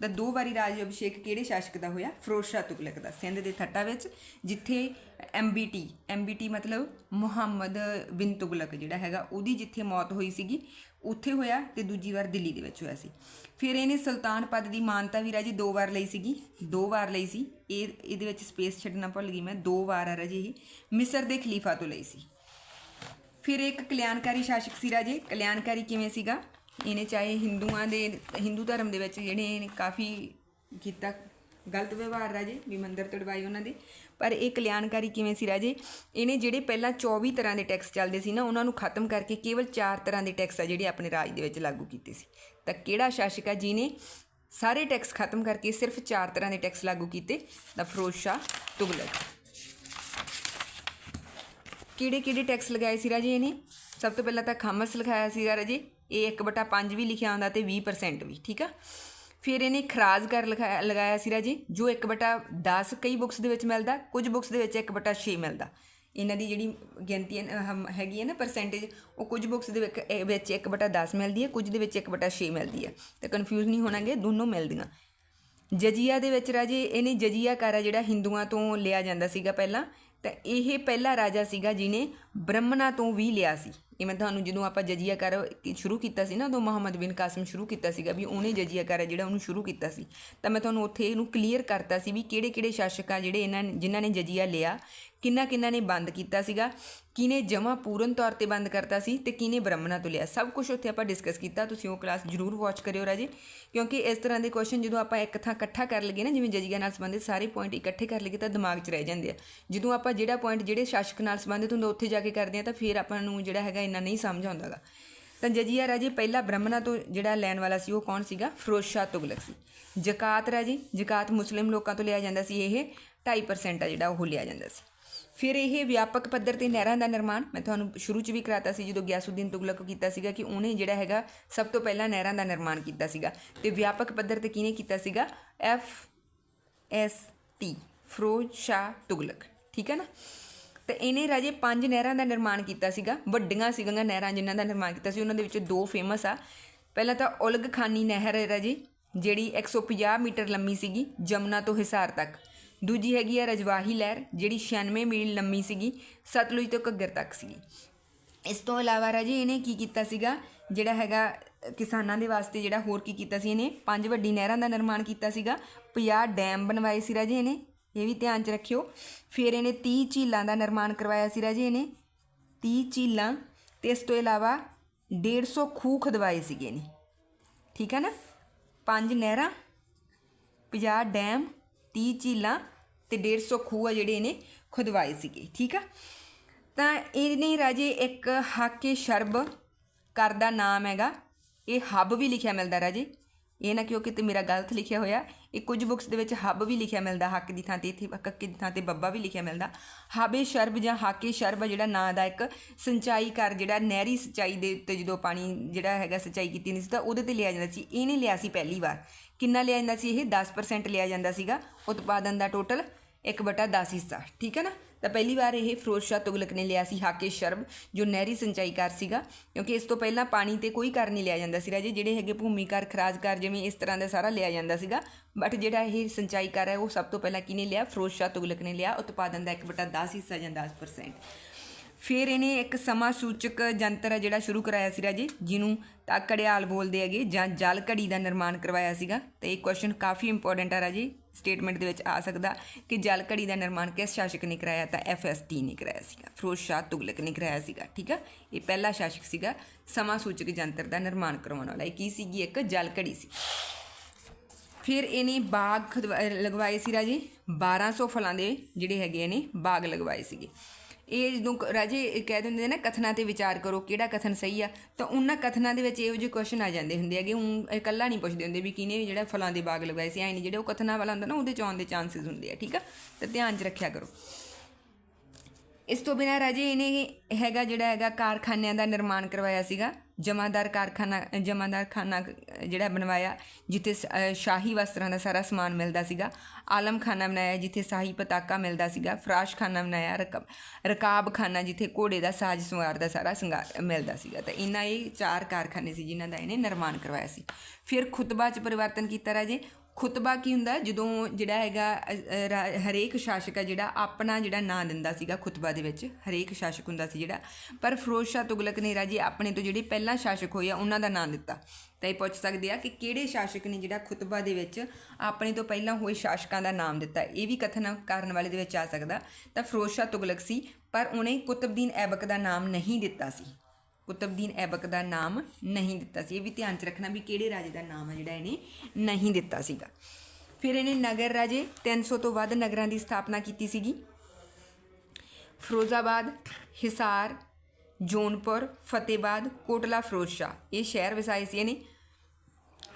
Speaker 1: ਤਾਂ ਦੋ ਵਾਰੀ ਰਾਜ ਅਭਿਸ਼ੇਕ ਕਿਹੜੇ ਸ਼ਾਸਕ ਦਾ ਹੋਇਆ? ਫਿਰੋਜ਼ ਸ਼ਾਹ ਤੁਗਲਕ ਦਾ, ਸਿੰਧ ਦੇ ਥੱਟਾ ਵਿੱਚ, ਜਿੱਥੇ ਐਮਬੀਟੀ ਐਮਬੀਟੀ ਮਤਲਬ ਮੁਹੰਮਦ ਬਿਨ ਤੁਗਲਕ ਜਿਹੜਾ ਹੈਗਾ, ਉਹਦੀ ਜਿੱਥੇ ਮੌਤ ਹੋਈ ਸੀਗੀ, ਉੱਥੇ ਹੋਇਆ ਤੇ ਦੂਜੀ ਵਾਰ ਦਿੱਲੀ ਦੇ ਵਿੱਚ ਹੋਇਆ ਸੀ। ਫਿਰ ਇਹਨੇ ਸੁਲਤਾਨ ਪਦ ਦੀ ਮਾਨਤਾ ਵੀ ਰਾਜੇ ਦੋ ਵਾਰ ਲਈ ਸੀਗੀ, ਦੋ ਵਾਰ ਲਈ ਸੀ। ਇਹ, ਇਹਦੇ ਵਿੱਚ ਸਪੇਸ ਛੱਡਣਾ ਭੁੱਲ ਗਈ ਮੈਂ, ਦੋ ਵਾਰ ਆ ਰਾਜੀ ਇਹ, ਮਿਸਰ ਦੇ ਖਲੀਫਾ ਤੋਂ ਲਈ ਸੀ। ਫਿਰ ਇੱਕ ਕਲਿਆਣਕਾਰੀ ਸ਼ਾਸਕ ਸੀ ਰਾਜੇ, ਕਲਿਆਣਕਾਰੀ ਕਿਵੇਂ ਸੀਗਾ? ਇਹਨੇ ਚਾਹੇ ਹਿੰਦੂਆਂ ਦੇ, ਹਿੰਦੂ ਧਰਮ ਦੇ ਵਿੱਚ ਜਿਹੜੇ ਇਹਨੇ ਕਾਫੀ ਕੀਤਾ ਗਲਤ ਵਿਵਹਾਰ ਰਾਜੇ, ਵੀ ਮੰਦਰ ਤੜਵਾਏ ਉਹਨਾਂ ਦੇ। ਪਰ ਇਹ ਕਲਿਆਣਕਾਰੀ ਕਿਵੇਂ ਸੀ ਰਾਜੇ? ਇਹਨੇ ਜਿਹੜੇ ਪਹਿਲਾਂ 24 ਤਰ੍ਹਾਂ ਦੇ ਟੈਕਸ ਚੱਲਦੇ ਸੀ ਨਾ, ਉਹਨਾਂ ਨੂੰ ਖਤਮ ਕਰਕੇ ਕੇਵਲ 4 ਤਰ੍ਹਾਂ ਦੇ ਟੈਕਸ ਆ ਜਿਹੜੇ ਆਪਣੇ ਰਾਜ ਦੇ ਵਿੱਚ ਲਾਗੂ ਕੀਤੇ ਸੀ। ਤਾਂ ਕਿਹੜਾ ਸ਼ਾਸਕ ਆ ਜਿਹਨੇ ਸਾਰੇ ਟੈਕਸ ਖਤਮ ਕਰਕੇ ਸਿਰਫ 4 ਤਰ੍ਹਾਂ ਦੇ ਟੈਕਸ ਲਾਗੂ ਕੀਤੇ? ਤਾਂ ਫਿਰੋਜ਼ ਸ਼ਾਹ ਤੁਗਲਕ। ਕਿਹੜੇ ਕਿਹੜੇ ਟੈਕਸ ਲਗਾਏ ਸੀ ਰਾਜੇ ਇਹਨੇ? ਸਭ ਤੋਂ ਪਹਿਲਾਂ ਤਾਂ ਖਾਮਸ ਲਿਖਾਇਆ ਸੀ ਰਾਜੇ। ਇਹ 1/5 ਵੀ ਲਿਖਿਆ ਹੁੰਦਾ ਤੇ 20% ਵੀ, ਠੀਕ ਆ? ਫਿਰ ਇਹਨੇ ਖਰਾਜ ਕਰ ਲਿਖਾਇਆ ਲਗਾਇਆ ਸੀ ਰਾਜੇ, ਜੋ 1/10 ਕਈ ਬੁੱਕਸ ਦੇ ਵਿੱਚ ਮਿਲਦਾ, ਕੁਝ ਬੁੱਕਸ ਦੇ ਵਿੱਚ 1/6 ਮਿਲਦਾ। ਇਹਨਾਂ ਦੀ ਜਿਹੜੀ ਗਿਣਤੀ ਹੈਗੀ ਹੈ ਨਾ ਪਰਸੈਂਟੇਜ ਉਹ ਕੁਝ ਬੁੱਕਸ ਦੇ ਵਿੱਚ, ਇਹ ਵਿੱਚ 1/10 ਮਿਲਦੀ ਹੈ, ਕੁਝ ਦੇ ਵਿੱਚ 1/6 ਮਿਲਦੀ ਹੈ। ਤਾਂ ਕਨਫਿਊਜ਼ ਨਹੀਂ ਹੋਣਾਗੇ ਦੋਨੋਂ ਮਿਲਦੀਆਂ। ਜਜੀਆ ਦੇ ਵਿੱਚ ਰਾਜੇ, ਇਹਨੇ ਜਜੀਆ ਕਾਰਾ ਜਿਹੜਾ ਹਿੰਦੂਆਂ ਤੋਂ ਲਿਆ ਜਾਂਦਾ ਸੀਗਾ ਪਹਿਲਾਂ, ਤਾਂ ਇਹ ਪਹਿਲਾ ਰਾਜਾ ਸੀਗਾ ਜਿਨੇ ਬ੍ਰਹਮਣਾ ਤੋਂ ਵੀ ਲਿਆ ਸੀ। ਇਹ ਤੁਹਾਨੂੰ ਜਦੋਂ ਆਪਾਂ ਜਜੀਆ ਕਰ ਸ਼ੁਰੂ ਕੀਤਾ ਸੀ ਨਾ ਉਦੋਂ ਮੁਹੰਮਦ ਬਿਨ ਕਾਸਿਮ ਸ਼ੁਰੂ ਕੀਤਾ ਸੀਗਾ ਵੀ ਉਹਨੇ ਜਜੀਆ ਕਰ ਜਿਹੜਾ ਉਹਨੂੰ ਸ਼ੁਰੂ ਕੀਤਾ ਸੀ। ਤਾਂ ਮੈਂ ਤੁਹਾਨੂੰ ਉੱਥੇ ਇਹਨੂੰ ਕਲੀਅਰ ਕਰਤਾ ਸੀ ਵੀ ਕਿਹੜੇ ਕਿਹੜੇ ਸ਼ਾਸਕ ਆ ਜਿਹੜੇ ਇਹਨਾਂ ਨੇ ਜਿਨ੍ਹਾਂ ਨੇ ਜਜੀਆ ਲਿਆ ਕਿੰਨਾ ਕਿੰਨਾ ਨੇ ਬੰਦ ਕੀਤਾ ਸੀਗਾ ਕਿਨੇ ਜਮਾ ਪੂਰਨ ਤੌਰ ਤੇ ਬੰਦ ਕਰਤਾ ਸੀ ਤੇ ਕਿਨੇ ਬ੍ਰਹਮਣਾ ਤੋਂ ਲਿਆ। ਸਭ ਕੁਝ ਉੱਥੇ ਆਪਾਂ ਡਿਸਕਸ ਕੀਤਾ, ਤੁਸੀਂ ਉਹ ਕਲਾਸ ਜ਼ਰੂਰ ਵਾਚ ਕਰਿਓ ਰਾਜੇ, ਕਿਉਂਕਿ ਇਸ ਤਰ੍ਹਾਂ ਦੇ ਕੁਐਸਚਨ ਜਦੋਂ ਆਪਾਂ ਇੱਕ ਥਾਂ ਇਕੱਠਾ ਕਰ ਲਈਏ ਨਾ, ਜਿਵੇਂ ਜਜੀਆ ਨਾਲ ਸੰਬੰਧਿਤ ਸਾਰੇ ਪੁਆਇੰਟ ਇਕੱਠੇ ਕਰ ਲਈਏ ਤਾਂ ਦਿਮਾਗ 'ਚ ਰਹਿ ਜਾਂਦੇ ਆ। ਜਦੋਂ ਆਪਾਂ ਜਿਹੜਾ ਪੁਆਇੰਟ ਜਿਹੜੇ ਸ਼ਾਸਕ ਨਾਲ ਸੰਬੰਧਿਤ ਹੁੰਦਾ, ਉੱਥੇ ਜਾ ਕੇ ਕਰਦੇ ਆ ਤਾਂ ਫਿਰ ਆਪਾਂ ਨੂੰ ਜਿਹੜਾ ਹੈਗਾ ਇੰਨਾ ਨਹੀਂ ਸਮਝ ਆਉਂਦਾਗਾ ਤਾਂ ਜਜੀਆ ਰਾਜੇ, ਪਹਿਲਾ ਬ੍ਰਹਮਣਾ ਤੋਂ ਜਿਹੜਾ ਲੈਣ ਵਾਲਾ ਸੀ ਉਹ ਕੌਣ ਸੀਗਾ? ਫਿਰੋਜ਼ ਸ਼ਾਹ ਤੁਗਲਕ ਸੀ। ਜ਼ਕਾਤ ਰਾਜੇ, ਜ਼ਕਾਤ ਮੁਸਲਿਮ ਲੋਕਾਂ ਤੋਂ ਲਿਆ ਜਾਂਦਾ ਸੀ, ਇਹ 2.5% ਆ ਜਿਹੜਾ ਉਹ ਲਿਆ ਜਾਂਦਾ ਸੀ। ਫਿਰ ਇਹ ਵਿਆਪਕ ਪੱਧਰ ਤੇ ਨਹਿਰਾਂ ਦਾ ਨਿਰਮਾਣ, ਮੈਂ ਤੁਹਾਨੂੰ ਸ਼ੁਰੂ 'ਚ ਵੀ ਕਰਾਤਾ ਸੀ, ਜਦੋਂ ਗਿਆਸੁਦੀਨ ਤੁਗਲਕ ਕੀਤਾ ਸੀਗਾ ਕਿ ਉਹਨੇ ਜਿਹੜਾ ਹੈਗਾ ਸਭ ਤੋਂ ਪਹਿਲਾਂ ਨਹਿਰਾਂ ਦਾ ਨਿਰਮਾਣ ਕੀਤਾ ਸੀਗਾ ਤੇ ਵਿਆਪਕ ਪੱਧਰ ਤੇ ਕਿਹਨੇ ਕੀਤਾ ਸੀਗਾ? F S T, Firoz Shah Tughlaq, ਠੀਕ ਹੈ ਨਾ? ਤੇ ਇਹਨੇ ਰਾਜੇ ਪੰਜ ਨਹਿਰਾਂ ਦਾ ਨਿਰਮਾਣ ਕੀਤਾ ਸੀਗਾ, ਵੱਡੀਆਂ ਸੀਗੀਆਂ ਨਹਿਰਾਂ ਜਿਨ੍ਹਾਂ ਦਾ ਨਿਰਮਾਣ ਕੀਤਾ ਸੀ, ਉਹਨਾਂ ਦੇ ਵਿੱਚ ਦੋ ਫੇਮਸ ਆ। ਪਹਿਲਾਂ ਤਾਂ ਉਲਗ ਖਾਨੀ ਨਹਿਰ ਹੈ ਰਾਜੇ, ਜਿਹੜੀ 150 ਮੀਟਰ ਲੰਮੀ ਸੀਗੀ, ਜਮਨਾ ਤੋਂ ਹਿਸਾਰ ਤੱਕ। ਦੂਜੀ ਹੈਗੀ ਆ ਰਜਵਾਹੀ ਲਹਿਰ, ਜਿਹੜੀ 96 ਮੀਲ ਲੰਮੀ ਸੀਗੀ, ਸਤਲੁਜ ਤੋਂ ਘੱਗਰ ਤੱਕ ਸੀਗੀ। ਇਸ ਤੋਂ ਇਲਾਵਾ ਰਾਜੇ, ਇਹਨੇ ਕੀ ਕੀਤਾ ਸੀਗਾ? ਜਿਹੜਾ ਹੈਗਾ ਕਿਸਾਨਾਂ ਦੇ ਵਾਸਤੇ ਜਿਹੜਾ ਹੋਰ ਕੀ ਕੀਤਾ ਸੀ ਇਹਨੇ? ਪੰਜ ਵੱਡੀ ਨਹਿਰਾਂ ਦਾ ਨਿਰਮਾਣ ਕੀਤਾ ਸੀਗਾ। 50 ਡੈਮ ਬਣਵਾਏ ਸੀ ਰਾਜੇ ਇਹਨੇ। ਇਹ ਵੀ ਧਿਆਨ 'ਚ ਰੱਖਿਓ। ਫਿਰ ਇਹਨੇ 30 ਝੀਲਾਂ ਦਾ ਨਿਰਮਾਣ ਕਰਵਾਇਆ ਸੀ ਰਾਜੇ ਇਹਨੇ। 30 ਝੀਲਾਂ ਤੇ ਇਸ ਤੋਂ ਇਲਾਵਾ 150 ਖੂਹ ਖਦਵਾਏ ਸੀਗੇ ਇਹਨੇ। ਠੀਕ ਹੈ ਨਾ? ਪੰਜ ਨਹਿਰਾਂ 50 ਡੈਮ 30 ਝੀਲਾਂ ਤੇ 150 ਖੂਹ ਆ ਜਿਹੜੇ ਇਹਨੇ ਖੁਦਵਾਏ ਸੀਗੇ, ਠੀਕ ਆ? ਤਾਂ ਇਹਨੇ ਰਾਜੇ ਇੱਕ ਹਾਕੇ ਸ਼ਰਬ ਕਰ ਦਾ ਨਾਮ ਹੈਗਾ, ਇਹ ਹੱਬ ਵੀ ਲਿਖਿਆ ਮਿਲਦਾ ਰਾਜੇ। ਇਹ ਨਾ ਕਿਉਂ ਕਿਤੇ ਮੇਰਾ ਗਲਤ ਲਿਖਿਆ ਹੋਇਆ, ਇਹ ਕੁਝ ਬੁੱਕਸ ਦੇ ਵਿੱਚ ਹੱਬ ਵੀ ਲਿਖਿਆ ਮਿਲਦਾ, ਹੱਕ ਦੀ ਥਾਂ ਤੇ ਇੱਥੇ, ਕੱਕੇ ਦੀ ਥਾਂ ਤੇ ਬੱਬਾ ਵੀ ਲਿਖਿਆ ਮਿਲਦਾ। ਹਾਬੇ ਸ਼ਰਬ ਜਾਂ ਹਾਕੇ ਸ਼ਰਬ ਜਿਹੜਾ ਨਾਂ ਦਾ ਇੱਕ ਸਿੰਚਾਈ ਕਰ ਜਿਹੜਾ ਨਹਿਰੀ ਸਿੰਚਾਈ ਦੇ ਉੱਤੇ ਜਦੋਂ ਪਾਣੀ ਜਿਹੜਾ ਹੈਗਾ ਸਿੰਚਾਈ ਕੀਤੀ ਨਹੀਂ ਸੀ, ਤਾਂ ਉਹਦੇ ਤੇ ਲਿਆ ਜਾਂਦਾ ਸੀ। ਇਹਨੇ ਲਿਆ ਸੀ ਪਹਿਲੀ ਵਾਰ। ਕਿੰਨਾ ਲਿਆ ਜਾਂਦਾ ਸੀ ਇਹ? 10% ਲਿਆ ਜਾਂਦਾ ਸੀਗਾ। ਉਤਪਾਦਨ ਦਾ ਟੋਟਲ 1/10 ਹਿੱਸਾ, ਠੀਕ ਹੈ ਨਾ? ਤਾਂ ਪਹਿਲੀ ਵਾਰ ਇਹ ਫਿਰੋਜ਼ ਸ਼ਾਹ ਤੁਗਲਕ ਨੇ ਲਿਆ ਸੀ ਹਾਕੇ ਸ਼ਰਬ ਜੋ ਨਹਿਰੀ ਸਿੰਚਾਈ ਕਰ ਸੀਗਾ, ਕਿਉਂਕਿ ਇਸ ਤੋਂ ਪਹਿਲਾਂ ਪਾਣੀ ਤੇ ਕੋਈ ਕਰ ਨਹੀਂ ਲਿਆ ਜਾਂਦਾ ਸੀ ਰਾਜੇ, ਜਿਹੜੇ ਹੈਗੇ ਭੂਮੀਕਾਰ ਖਰਾਜ ਕਰ ਜਿਵੇਂ ਇਸ ਤਰ੍ਹਾਂ ਦਾ ਸਾਰਾ ਲਿਆ ਜਾਂਦਾ ਸੀਗਾ। ਬਟ ਜਿਹੜਾ ਇਹ ਸਿੰਚਾਈ ਕਰ ਹੈ, ਉਹ ਸਭ ਤੋਂ ਪਹਿਲਾਂ ਕਿਹਨੇ ਲਿਆ? ਫਿਰੋਜ਼ ਸ਼ਾਹ ਤੁਗਲਕ ਨੇ ਲਿਆ। ਉਤਪਾਦਨ ਦਾ 1/10 ਹਿੱਸਾ ਜਾਂ 10% ਫਿਰ ਇਹਨੇ ਇੱਕ ਸਮਾਂ ਸੂਚਕ ਯੰਤਰ ਹੈ ਜਿਹੜਾ ਸ਼ੁਰੂ ਕਰਾਇਆ ਸੀ ਰਾਜੇ, ਜਿਹਨੂੰ ਤਾਕੜਿਆਲ ਬੋਲਦੇ ਹੈਗੇ ਜਾਂ ਜਲ ਘੜੀ ਦਾ ਨਿਰਮਾਣ ਕਰਵਾਇਆ ਸੀਗਾ। ਤੇ ਇਹ ਕੁਐਸਚਨ ਕਾਫੀ ਇੰਪੋਰਟੈਂਟ ਹੈ ਰਾਜੇ। ਸਟੇਟਮੈਂਟ ਦੇ ਵਿੱਚ ਆ ਸਕਦਾ ਕਿ ਜਲ ਘੜੀ ਦਾ ਨਿਰਮਾਣ ਕਿਸ ਸ਼ਾਸਕ ਨੇ ਕਰਾਇਆ? ਤਾਂ ਐਫਐਸਟੀ ਨੇ ਕਰਾਇਆ ਸੀਗਾ। ਫਿਰੋਜ਼ ਸ਼ਾਹ ਤੁਗਲਕ ਨੇ ਕਰਾਇਆ ਸੀਗਾ, ਠੀਕ ਆ? ਇਹ ਪਹਿਲਾ ਸ਼ਾਸਕ ਸੀਗਾ। ਸਮਾਂ ਸੂਚਕ ਯੰਤਰ ਦਾ ਨਿਰਮਾਣ ਕਰਵਾਉਣ ਵਾਲਾ। ਇਹ ਕੀ ਸੀਗੀ? ਇੱਕ ਜਲ ਘੜੀ ਸੀ। ਫਿਰ ਇਹਨੇ ਬਾਗ ਖੁਦਵਾ- ਲਗਵਾਏ ਸੀ ਰਾਜੇ। 1200 ਫਲਾਂ ਦੇ ਜਿਹੜੇ ਹੈਗੇ ਨੇ, ਬਾਗ ਲਗਵਾਏ ਸੀਗੇ। ਇਹ ਜਦੋਂ ਕ- ਰਾਜੇ ਕਹਿ ਦਿੰਦੇ ਨੇ ਨਾ, ਕਥਨਾਂ ਤੇ ਵਿਚਾਰ ਕਰੋ, ਕਿਹੜਾ ਕਥਨ ਸਹੀ ਆ, ਤਾਂ ਉਹਨਾਂ ਕਥਨਾਂ ਦੇ ਵਿੱਚ ਇਹੋ ਜਿਹੇ ਕੁਐਸਚਨ ਆ ਜਾਂਦੇ ਹੁੰਦੇ ਹੈਗੇ। ਉਹ ਇਕੱਲਾ ਨਹੀਂ ਪੁੱਛਦੇ ਹੁੰਦੇ ਵੀ ਕਿਹਨੇ ਜਿਹੜਾ ਫਲਾਂ ਦੇ ਬਾਗ ਲਗਾਏ ਸੀ, ਐ ਨਹੀਂ, ਜਿਹੜੇ ਉਹ ਕਥਨਾਂ ਵਾਲਾ ਹੁੰਦਾ ਨਾ, ਉਹਦੇ ਚ ਆਉਣ ਦੇ ਚਾਂਸਸ ਹੁੰਦੇ ਆ, ਠੀਕ ਆ? ਤਾਂ ਧਿਆਨ 'ਚ ਰੱਖਿਆ ਕਰੋ। ਇਸ ਤੋਂ ਬਿਨਾਂ ਰਾਜੇ ਇਹਨੇ ਹੈਗਾ ਜਿਹੜਾ ਹੈਗਾ ਕਾਰਖਾਨਿਆਂ ਦਾ ਨਿਰਮਾਣ ਕਰਵਾਇਆ ਸੀਗਾ। ਜਮਾਦਾਰ ਕਾਰਖਾਨਾ, ਜਮਾਦਾਰ ਖਾਨਾ ਜਿਹੜਾ ਬਣਵਾਇਆ, ਜਿੱਥੇ ਸ- ਸ਼ਾਹੀ ਵਸਤਰਾਂ ਦਾ ਸਾਰਾ ਸਮਾਨ ਮਿਲਦਾ ਸੀਗਾ। ਆਲਮ ਖਾਨਾ ਬਣਾਇਆ, ਜਿੱਥੇ ਸ਼ਾਹੀ ਪਤਾਕਾ ਮਿਲਦਾ ਸੀਗਾ। ਫਰਾਸ਼ ਖਾਨਾ ਬਣਾਇਆ ਰਕਬ ਰਕਾਬ ਖਾਨਾ, ਜਿੱਥੇ ਘੋੜੇ ਦਾ ਸਾਜ ਸੰਵਾਰ ਦਾ ਸਾਰਾ ਸੰਗਾਰ ਮਿਲਦਾ ਸੀਗਾ। ਤਾਂ ਇਹਨਾਂ ਇਹ ਚਾਰ ਕਾਰਖਾਨੇ ਸੀ ਜਿਨ੍ਹਾਂ ਦਾ ਇਹਨੇ ਨਿਰਮਾਣ ਕਰਵਾਇਆ ਸੀ। ਫਿਰ ਖੁਤਬਾ 'ਚ ਪਰਿਵਰਤਨ ਕੀਤਾ ਰਾਜੇ। ਖੁਤਬਾ ਕੀ ਹੁੰਦਾ? ਜਦੋਂ ਜਿਹੜਾ ਹੈਗਾ ਰਾ- ਹਰੇਕ ਸ਼ਾਸਕ ਹੈ ਜਿਹੜਾ ਆਪਣਾ ਜਿਹੜਾ ਨਾਂ ਦਿੰਦਾ ਸੀਗਾ ਖੁਤਬਾ ਦੇ ਵਿੱਚ, ਹਰੇਕ ਸ਼ਾਸਕ ਹੁੰਦਾ ਸੀ ਜਿਹੜਾ, ਪਰ ਫਿਰੋਜ਼ ਸ਼ਾਹ ਤੁਗਲਕ ਨੇ ਰਾਜੀ ਆਪਣੇ ਤੋਂ ਜਿਹੜੇ ਪਹਿਲਾਂ ਸ਼ਾਸਕ ਹੋਏ ਆ, ਉਹਨਾਂ ਦਾ ਨਾਂ ਦਿੱਤਾ। ਤਾਂ ਇਹ ਪੁੱਛ ਸਕਦੇ ਆ ਕਿ ਕਿਹੜੇ ਸ਼ਾਸਕ ਨੇ ਜਿਹੜਾ ਖੁਤਬਾ ਦੇ ਵਿੱਚ ਆਪਣੇ ਤੋਂ ਪਹਿਲਾਂ ਹੋਏ ਸ਼ਾਸਕਾਂ ਦਾ ਨਾਮ ਦਿੱਤਾ? ਇਹ ਵੀ ਕਥਨ ਕਰਨ ਵਾਲੇ ਦੇ ਵਿੱਚ ਆ ਸਕਦਾ। ਤਾਂ ਫਿਰੋਜ਼ ਸ਼ਾਹ ਤੁਗਲਕ ਸੀ, ਪਰ ਉਹਨੇ ਕੁਤਬਦੀਨ ਐਬਕ ਦਾ ਨਾਮ ਨਹੀਂ ਦਿੱਤਾ ਸੀ। ਕੁਤਬਦੀਨ ਐਬਕ ਦਾ ਨਾਮ ਨਹੀਂ ਦਿੱਤਾ ਸੀ। ਇਹ ਵੀ ਧਿਆਨ 'ਚ ਰੱਖਣਾ ਵੀ ਕਿਹੜੇ ਰਾਜੇ ਦਾ ਨਾਮ ਹੈ ਜਿਹੜਾ ਇਹਨੇ ਨਹੀਂ ਦਿੱਤਾ ਸੀਗਾ। ਫਿਰ ਇਹਨੇ ਨਗਰ ਰਾਜੇ 300 ਤੋਂ ਵੱਧ ਨਗਰਾਂ ਦੀ ਸਥਾਪਨਾ ਕੀਤੀ ਸੀਗੀ। ਫਿਰੋਜ਼ਾਬਾਦ, ਹਿਸਾਰ, ਜੋਨਪੁਰ, ਫਤਿਹਬਾਦ, ਕੋਟਲਾ, ਫਿਰੋਜ਼ਸ਼ਾਹ। ਇਹ ਸ਼ਹਿਰ ਵਸਾਏ ਸੀ ਇਹਨੇ।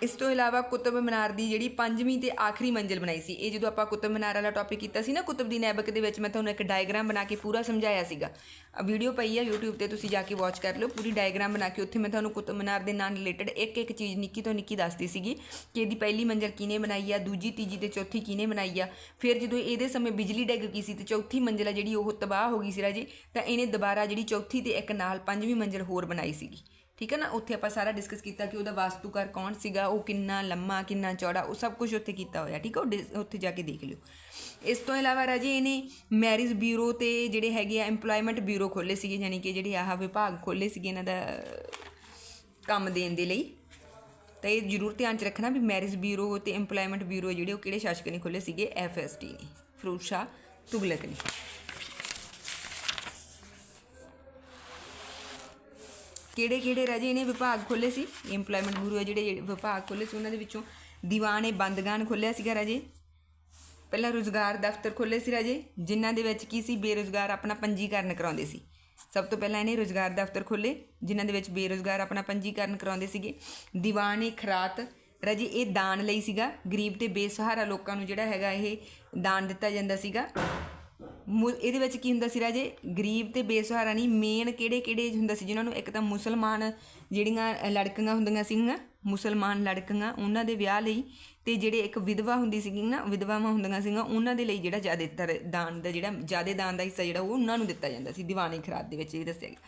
Speaker 1: ਇਸ ਤੋਂ ਇਲਾਵਾ ਕੁਤਬ ਮੀਨਾਰ ਦੀ ਜਿਹੜੀ ਪੰਜਵੀਂ ਤੇ ਆਖਰੀ ਮੰਜ਼ਿਲ ਬਣਾਈ ਸੀ, ਇਹ ਜਦੋਂ ਆਪਾਂ ਕੁਤਬ ਮੀਨਾਰ ਵਾਲਾ ਟੌਪਿਕ ਕੀਤਾ ਸੀ ਨਾ ਕੁਤਬਦੀਨ ਐਬਕ ਦੇ ਵਿੱਚ ਮੈਂ ਤੁਹਾਨੂੰ ਇੱਕ ਡਾਇਗਰਾਮ ਬਣਾ ਕੇ ਪੂਰਾ ਸਮਝਾਇਆ ਸੀਗਾ। ਵੀਡੀਓ ਪਈ ਆ YouTube ਤੇ, ਤੁਸੀਂ ਜਾ ਕੇ ਵਾਚ ਕਰ ਲਿਓ, ਪੂਰੀ ਡਾਇਗਰਾਮ ਬਣਾ ਕੇ ਉੱਥੇ ਮੈਂ ਤੁਹਾਨੂੰ ਕੁਤਬ ਮੀਨਾਰ ਦੇ ਨਾਲ ਰਿਲੇਟਡ ਇੱਕ ਇੱਕ ਚੀਜ਼ ਨਿੱਕੀ ਤੋਂ ਨਿੱਕੀ ਦੱਸਦੀ ਸੀਗੀ ਕਿ ਇਹਦੀ ਪਹਿਲੀ ਮੰਜ਼ਿਲ ਕਿਹਨੇ ਬਣਾਈ ਆ, ਦੂਜੀ, ਤੀਜੀ ਤੇ ਚੌਥੀ ਕਿਹਨੇ ਬਣਾਈ ਆ। ਫਿਰ ਜਦੋਂ ਇਹਦੇ ਸਮੇਂ ਬਿਜਲੀ ਡਿੱਗ ਗਈ ਸੀ ਤੇ ਚੌਥੀ ਮੰਜ਼ਿਲ ਆ ਜਿਹੜੀ ਉਹ ਤਬਾਹ ਹੋ ਗਈ ਸੀ ਰਾਜੀ, ਤਾਂ ਇਹਨੇ ਦੁਬਾਰਾ ਜਿਹੜੀ ਚੌਥੀ ਤੇ ਇੱਕ ਨਾਲ ਪੰਜਵੀਂ ਮੰਜ਼ਿਲ ਹੋਰ ਬਣਾਈ ਸੀਗੀ। ਠੀਕ ਹੈ ਨਾ? ਉੱਥੇ ਆਪਾਂ ਸਾਰਾ ਡਿਸਕਸ ਕੀਤਾ ਕਿ ਉਹਦਾ ਵਾਸਤੂਕਾਰ ਕੌਣ ਸੀਗਾ, ਉਹ ਕਿੰਨਾ ਲੰਮਾ, ਕਿੰਨਾ ਚੌੜਾ, ਉਹ ਸਭ ਕੁਝ ਉੱਥੇ ਕੀਤਾ ਹੋਇਆ, ਠੀਕ ਹੈ? ਉਹ ਡਿਸ- ਉੱਥੇ ਜਾ ਕੇ ਦੇਖ ਲਿਓ। ਇਸ ਤੋਂ ਇਲਾਵਾ ਰਾਜੇ, ਇਹਨੇ ਮੈਰਿਜ ਬਿਊਰੋ ਤੇ ਜਿਹੜੇ ਹੈਗੇ ਆ EMPLOYMENT ਬਿਊਰੋ ਖੋਲੇ ਸੀਗੇ ਯਾਨੀ ਕਿ ਜਿਹੜੇ ਆਹ ਵਿਭਾਗ ਖੋਲੇ ਸੀਗੇ ਇਹਨਾਂ ਦਾ ਕੰਮ ਦੇਣ ਦੇ ਲਈ। ਤਾਂ ਇਹ ਜ਼ਰੂਰ ਧਿਆਨ ਚ ਰੱਖਣਾ ਵੀ ਮੈਰਿਜ ਬਿਊਰੋ ਤੇ EMPLOYMENT ਬਿਊਰੋ ਜਿਹੜੇ ਉਹ ਕਿਹੜੇ ਸ਼ਾਸਕ ਨੇ ਖੋਲੇ ਸੀਗੇ? FST ਨੇ ਫਿਰੋਜ਼ ਤੁਗਲਕ ਨੇ। ਕਿਹੜੇ ਕਿਹੜੇ ਰਾਜੇ ਇਹਨੇ ਵਿਭਾਗ ਖੋਲੇ ਸੀ? EMPLOYMENT ਬਿਊਰੋ ਜਿਹੜੇ ਜਿਹੜੇ ਵਿਭਾਗ ਖੋਲੇ ਸੀ, ਉਹਨਾਂ ਦੇ ਵਿੱਚੋਂ ਦੀਵਾਨੇ ਬੰਦਗਾਨ ਖੋਲਿਆ ਸੀਗਾ ਰਾਜੇ। ਪਹਿਲਾਂ ਰੁਜ਼ਗਾਰ ਦਫ਼ਤਰ ਖੋਲੇ ਸੀ ਰਾਜੇ, ਜਿਨ੍ਹਾਂ ਦੇ ਵਿੱਚ ਕੀ ਸੀ? ਬੇਰੁਜ਼ਗਾਰ ਆਪਣਾ ਪੰਜੀਕਰਨ ਕਰਾਉਂਦੇ ਸੀ। ਸਭ ਤੋਂ ਪਹਿਲਾਂ ਇਹਨੇ ਰੁਜ਼ਗਾਰ ਦਫ਼ਤਰ ਖੋਲੇ ਜਿਨ੍ਹਾਂ ਦੇ ਵਿੱਚ ਬੇਰੁਜ਼ਗਾਰ ਆਪਣਾ ਪੰਜੀਕਰਨ ਕਰਾਉਂਦੇ ਸੀਗੇ। ਦੀਵਾਨੇ ਖਰਾਤ, ਰਾਜੇ, ਇਹ ਦਾਨ ਲਈ ਸੀਗਾ। ਗਰੀਬ ਤੇ ਬੇਸਹਾਰਾ ਲੋਕਾਂ ਨੂੰ ਜਿਹੜਾ ਹੈਗਾ ਇਹ ਦਾਨ ਦਿੱਤਾ ਜਾਂਦਾ ਸੀਗਾ। ਇਹਦੇ ਵਿੱਚ ਕੀ ਹੁੰਦਾ ਸੀ ਰਾਜੇ? ਗਰੀਬ ਤੇ ਬੇਸਹਾਰਾ ਨਹੀਂ ਮੇਨ ਕਿਹੜੇ ਕਿਹੜੇ ਹੁੰਦਾ ਸੀ ਜਿਨ੍ਹਾਂ ਨੂੰ ਇੱਕ ਤਾਂ ਮੁਸਲਮਾਨ ਜਿਹੜੀਆਂ ਲੜਕੀਆਂ ਹੁੰਦੀਆਂ ਸੀਗੀਆਂ, ਮੁਸਲਮਾਨ ਲੜਕੀਆਂ, ਉਹਨਾਂ ਦੇ ਵਿਆਹ ਲਈ ਤੇ ਜਿਹੜੇ ਇੱਕ ਵਿਧਵਾ ਹੁੰਦੀ ਸੀਗੀ ਨਾ, ਵਿਧਵਾਵਾਂ ਹੁੰਦੀਆਂ ਸੀਗੀਆਂ, ਉਹਨਾਂ ਦੇ ਲਈ ਜਿਹੜਾ ਜ਼ਿਆਦਾਤਰ ਦਾਨ ਦਾ ਜਿਹੜਾ ਜ਼ਿਆਦਾ ਦਾਨ ਦਾ ਹਿੱਸਾ ਜਿਹੜਾ ਉਹ ਉਹਨਾਂ ਨੂੰ ਦਿੱਤਾ ਜਾਂਦਾ ਸੀ, ਦੀਵਾਨੀ ਖਰਾਤ ਦੇ ਵਿੱਚ ਇਹ ਦੱਸਿਆ ਗਿਆ।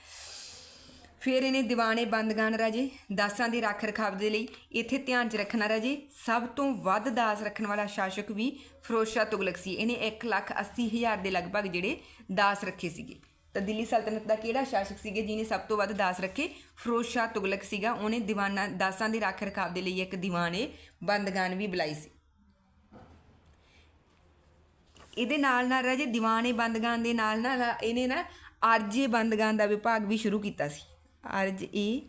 Speaker 1: ਫਿਰ ਇਹਨੇ ਦੀਵਾਨੇ ਬੰਦਗਾਨ ਰਾਜੇ, ਦਾਸਾਂ ਦੀ ਰੱਖ ਰਖਾਵ ਦੇ ਲਈ ਇੱਥੇ ਧਿਆਨ 'ਚ ਰੱਖਣਾ ਰਾਜੇ। ਸਭ ਤੋਂ ਵੱਧ ਦਾਸ ਰੱਖਣ ਵਾਲਾ ਸ਼ਾਸਕ ਵੀ ਫਿਰੋਜ਼ ਤੁਗਲਕ ਸੀ। ਇਹਨੇ 1 ਲੱਖ 80 ਹਜ਼ਾਰ ਦੇ ਲਗਭਗ ਜਿਹੜੇ ਦਾਸ ਰੱਖੇ ਸੀਗੇ। ਤਾਂ ਦਿੱਲੀ ਸਲਤਨਤ ਦਾ ਕਿਹੜਾ ਸ਼ਾਸਕ ਸੀਗੇ ਜਿਹਨੇ ਸਭ ਤੋਂ ਵੱਧ ਦਾਸ ਰੱਖੇ? ਫਿਰੋਜ਼ ਤੁਗਲਕ ਸੀਗਾ। ਉਹਨੇ ਦੀਵਾਨਾ, ਦਾਸਾਂ ਦੀ ਰੱਖ ਰਖਾਵ ਦੇ ਲਈ ਇੱਕ ਦੀਵਾਨੇ ਬੰਦਗਾਨ ਵੀ ਬੁਲਾਈ ਸੀ। ਇਹਦੇ ਨਾਲ ਨਾਲ ਰਾਜੇ, ਦੀਵਾਨੇ ਬੰਦਗਾਨ ਦੇ ਨਾਲ ਨਾਲ ਇਹਨੇ ਨਾ ਆਰਜੇ ਬੰਦਗਾਨ ਦਾ ਵਿਭਾਗ ਵੀ ਸ਼ੁਰੂ ਕੀਤਾ ਸੀ। ਅਰਜ ਏ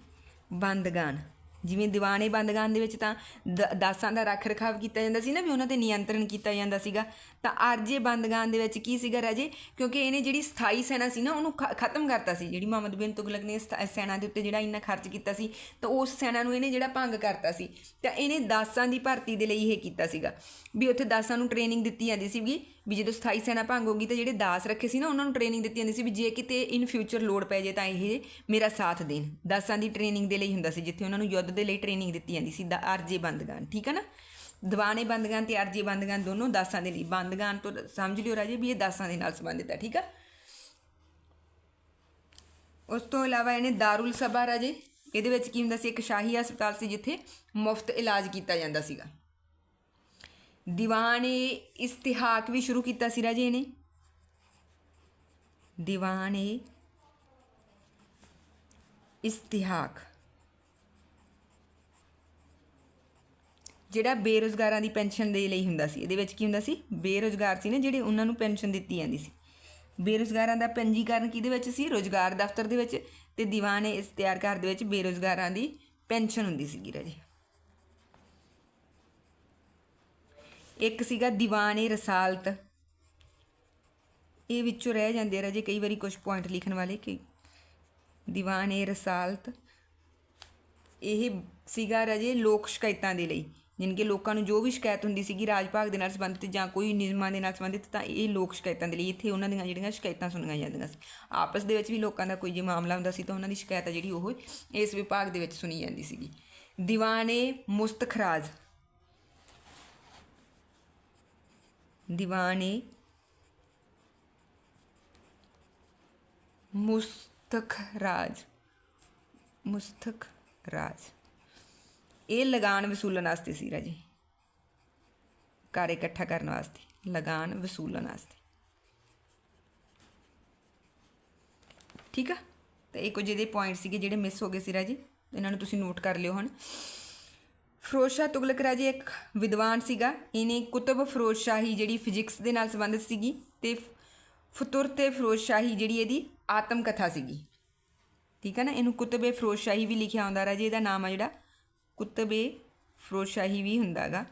Speaker 1: ਬੰਦਗਾਨ। ਜਿਵੇਂ ਦੀਵਾਨੇ ਬੰਦਗਾਨ ਦੇ ਵਿੱਚ ਤਾਂ ਦ- ਦਾਸਾਂ ਦਾ ਰੱਖ ਰਖਾਵ ਕੀਤਾ ਜਾਂਦਾ ਸੀ ਨਾ, ਵੀ ਉਹਨਾਂ ਤੇ ਨਿਯੰਤਰਣ ਕੀਤਾ ਜਾਂਦਾ ਸੀਗਾ। ਤਾਂ ਆਰਜੇ ਬੰਦਗਾਨ ਦੇ ਵਿੱਚ ਕੀ ਸੀਗਾ ਰਾਜੇ? ਕਿਉਂਕਿ ਇਹਨੇ ਜਿਹੜੀ ਸਥਾਈ ਸੈਨਾ ਸੀ ਨਾ, ਉਹਨੂੰ ਖ- ਖਤਮ ਕਰਤਾ ਸੀ। ਜਿਹੜੀ ਮੁਹੰਮਦ ਬਿਨ ਤੁਗਲਕ ਨੇ ਸਥਾ- ਸੈਨਾ ਦੇ ਉੱਤੇ ਜਿਹੜਾ ਇੰਨਾ ਖਰਚ ਕੀਤਾ ਸੀ, ਤਾਂ ਉਸ ਸੈਨਾ ਨੂੰ ਇਹਨੇ ਜਿਹੜਾ ਭੰਗ ਕਰਤਾ ਸੀ, ਤਾਂ ਇਹਨੇ ਦਾਸਾਂ ਦੀ ਭਰਤੀ ਦੇ ਲਈ ਇਹ ਕੀਤਾ ਸੀਗਾ। ਵੀ ਉੱਥੇ ਦਾਸਾਂ ਨੂੰ ਟ੍ਰੇਨਿੰਗ ਦਿੱਤੀ ਜਾਂਦੀ ਸੀਗੀ। ਵੀ ਜਦੋਂ ਸਥਾਈ ਸੈਨਾ ਭੰਗ ਹੋ ਗਈ ਤਾਂ ਜਿਹੜੇ ਦਾਸ ਰੱਖੇ ਸੀ ਨਾ, ਉਹਨਾਂ ਨੂੰ ਟ੍ਰੇਨਿੰਗ ਦਿੱਤੀ ਜਾਂਦੀ ਸੀ ਵੀ ਜੇ ਕਿਤੇ ਇਨ ਫਿਊਚਰ ਲੋੜ ਪੈ ਜੇ ਤਾਂ ਇਹ ਮੇਰਾ ਸਾਥ ਦੇਣ। ਦਾਸਾਂ ਦੀ ਟ੍ਰੇਨਿੰਗ ਦੇ ਲਈ ਹੁੰਦਾ ਸੀ, ਜਿੱਥੇ ਉਹਨਾਂ ਨੂੰ ਯੁੱਧ ਦੇ ਲਈ ਟ੍ਰੇਨਿੰਗ ਦਿੱਤੀ ਜਾਂਦੀ ਸੀ, ਦਾ ਆਰਜੇ ਬੰਦਗਾਨ, ਠੀਕ ਹੈ ਨਾ? ਦੀਵਾਨੇ ਬੰਦਗਾਨ ਤੇ ਆਰਜੇ ਬੰਦਗਾਨ ਦੋਨੋਂ ਦਾਸਾਂ ਦੇ ਲਈ। ਬੰਦਗਾਨ ਤੋਂ ਸਮਝ ਲਿਓ ਰਾਜੇ ਵੀ ਇਹ ਦਾਸਾਂ ਦੇ ਨਾਲ ਸੰਬੰਧਿਤ ਹੈ, ਠੀਕ ਆ? ਉਸ ਤੋਂ ਇਲਾਵਾ ਇਹਨੇ ਦਾਰੁਲ ਸਭਾ ਰਾਜੇ, ਇਹਦੇ ਵਿੱਚ ਕੀ ਹੁੰਦਾ ਸੀ, ਇੱਕ ਸ਼ਾਹੀ ਹਸਪਤਾਲ ਸੀ ਜਿੱਥੇ ਮੁਫਤ ਇਲਾਜ ਕੀਤਾ ਜਾਂਦਾ ਸੀਗਾ। ਦੀਵਾਨ ਇਸਤਿਹਾਕ ਵੀ ਸ਼ੁਰੂ ਕੀਤਾ ਸੀ ਰਾਜੇ ਇਹਨੇ ਦੀਵਾਨੇ ਇਸਤਿਹਾਕ। ਜਿਹੜਾ ਬੇਰੁਜ਼ਗਾਰਾਂ ਦੀ ਪੈਨਸ਼ਨ ਦੇ ਲਈ ਹੁੰਦਾ ਸੀ, ਇਹਦੇ ਵਿੱਚ ਕੀ ਹੁੰਦਾ ਸੀ? ਬੇਰੁਜ਼ਗਾਰ ਸੀ ਨਾ, ਜਿਹੜੇ ਉਹਨਾਂ ਨੂੰ ਪੈਨਸ਼ਨ ਦਿੱਤੀ ਜਾਂਦੀ ਸੀ। ਬੇਰੁਜ਼ਗਾਰਾਂ ਦਾ ਪੰਜੀਕਰਨ ਕਿਹਦੇ ਵਿੱਚ ਸੀ? ਰੋਜ਼ਗਾਰ ਦਫ਼ਤਰ ਦੇ ਵਿੱਚ ਤੇ ਦੀਵਾਨ ਇਸ਼ਤਿਹਾਰ ਘਰ ਦੇ ਵਿੱਚ ਬੇਰੁਜ਼ਗਾਰਾਂ ਦੀ ਪੈਨਸ਼ਨ ਹੁੰਦੀ ਸੀਗੀ ਰਾਜੇ। ਇੱਕ ਸੀਗਾ ਦੀਵਾਨੇ ਰਸਾਲਤ। ਇਹ ਵਿੱਚੋਂ ਰਹਿ ਜਾਂਦੇ ਆ ਰਾਜੇ, ਕਈ ਵਾਰੀ ਕੁਝ ਪੁਆਇੰਟ ਲਿਖਣ ਵਾਲੇ ਕਿ ਦੀਵਾਨੇ ਰਸਾਲਤ। ਇਹ ਸੀਗਾ ਰਾਜੇ ਲੋਕ ਸ਼ਿਕਾਇਤਾਂ ਦੇ ਲਈ ਜਿਨ ਕਿ ਲੋਕਾਂ ਨੂੰ ਜੋ ਵੀ ਸ਼ਿਕਾਇਤ ਹੁੰਦੀ ਸੀਗੀ ਰਾਜ ਭਾਗ ਦੇ ਨਾਲ ਸੰਬੰਧਿਤ ਜਾਂ ਕੋਈ ਨਿਯਮਾਂ ਦੇ ਨਾਲ ਸੰਬੰਧਿਤ, ਤਾਂ ਇਹ ਲੋਕ ਸ਼ਿਕਾਇਤਾਂ ਦੇ ਲਈ, ਇੱਥੇ ਉਹਨਾਂ ਦੀਆਂ ਜਿਹੜੀਆਂ ਸ਼ਿਕਾਇਤਾਂ ਸੁਣੀਆਂ ਜਾਂਦੀਆਂ ਸੀ। ਆਪਸ ਦੇ ਵਿੱਚ ਵੀ ਲੋਕਾਂ ਦਾ ਕੋਈ ਜੇ ਮਾਮਲਾ ਹੁੰਦਾ ਸੀ ਤਾਂ ਉਹਨਾਂ ਦੀ ਸ਼ਿਕਾਇਤ ਆ ਜਿਹੜੀ ਉਹ ਇਸ ਵਿਭਾਗ ਦੇ ਵਿੱਚ ਸੁਣੀ ਜਾਂਦੀ ਸੀਗੀ। ਦੀਵਾਨੇ ਮੁਸਤਖਰਾਜ। ਦੀਵਾਨੇ ਮੁਸਤਖ ਰਾਜ ਮੁਸਤਖਰਾਜ ਮੁਸਤਖਰਾਜ ਇਹ ਲਗਾਨ ਵਸੂਲਣ ਵਾਸਤੇ ਸੀ ਰਾਜੀ ਘਰ ਇਕੱਠਾ ਕਰਨ ਵਾਸਤੇ ਲਗਾਨ ਵਸੂਲਣ ਵਾਸਤੇ ਠੀਕ ਆ ਤੇ ਇਹ ਕੁਝ ਇਹਦੇ ਪੁਆਇੰਟ ਸੀਗੇ ਜਿਹੜੇ ਮਿਸ ਹੋ ਗਏ ਸੀ ਰਾਜੀ ਇਹਨਾਂ ਨੂੰ ਤੁਸੀਂ ਨੋਟ ਕਰ ਲਿਓ ਹੁਣ ਫਿਰੋਜ਼ ਸ਼ਾਹ ਤੁਗਲਕ ਰਾਜੇ ਇੱਕ ਵਿਦਵਾਨ ਸੀਗਾ। ਇਹਨੇ ਕੁਤਬ ਫਿਰੋਜ਼ ਸ਼ਾਹੀ ਜਿਹੜੀ ਫਿਜ਼ਿਕਸ ਦੇ ਨਾਲ ਸੰਬੰਧਿਤ ਸੀਗੀ ਤੇ ਫਤੁਰ ਤੇ ਫਿਰੋਜ਼ ਸ਼ਾਹੀ ਜਿਹੜੀ ਇਹਦੀ ਆਤਮ ਕਥਾ ਸੀਗੀ। ਠੀਕ ਹੈ ਨਾ? ਇਹਨੂੰ ਕੁਤਬੇ ਫਿਰੋਜ਼ ਸ਼ਾਹੀ ਵੀ ਲਿਖਿਆ ਹੁੰਦਾ ਰਾਜੇ, ਇਹਦਾ ਨਾਮ ਆ ਜਿਹੜਾ। ਕੁਤਬੇ ਫਿਰੋਜ਼ ਸ਼ਾਹੀ ਵੀ ਹੁੰਦਾਗਾ।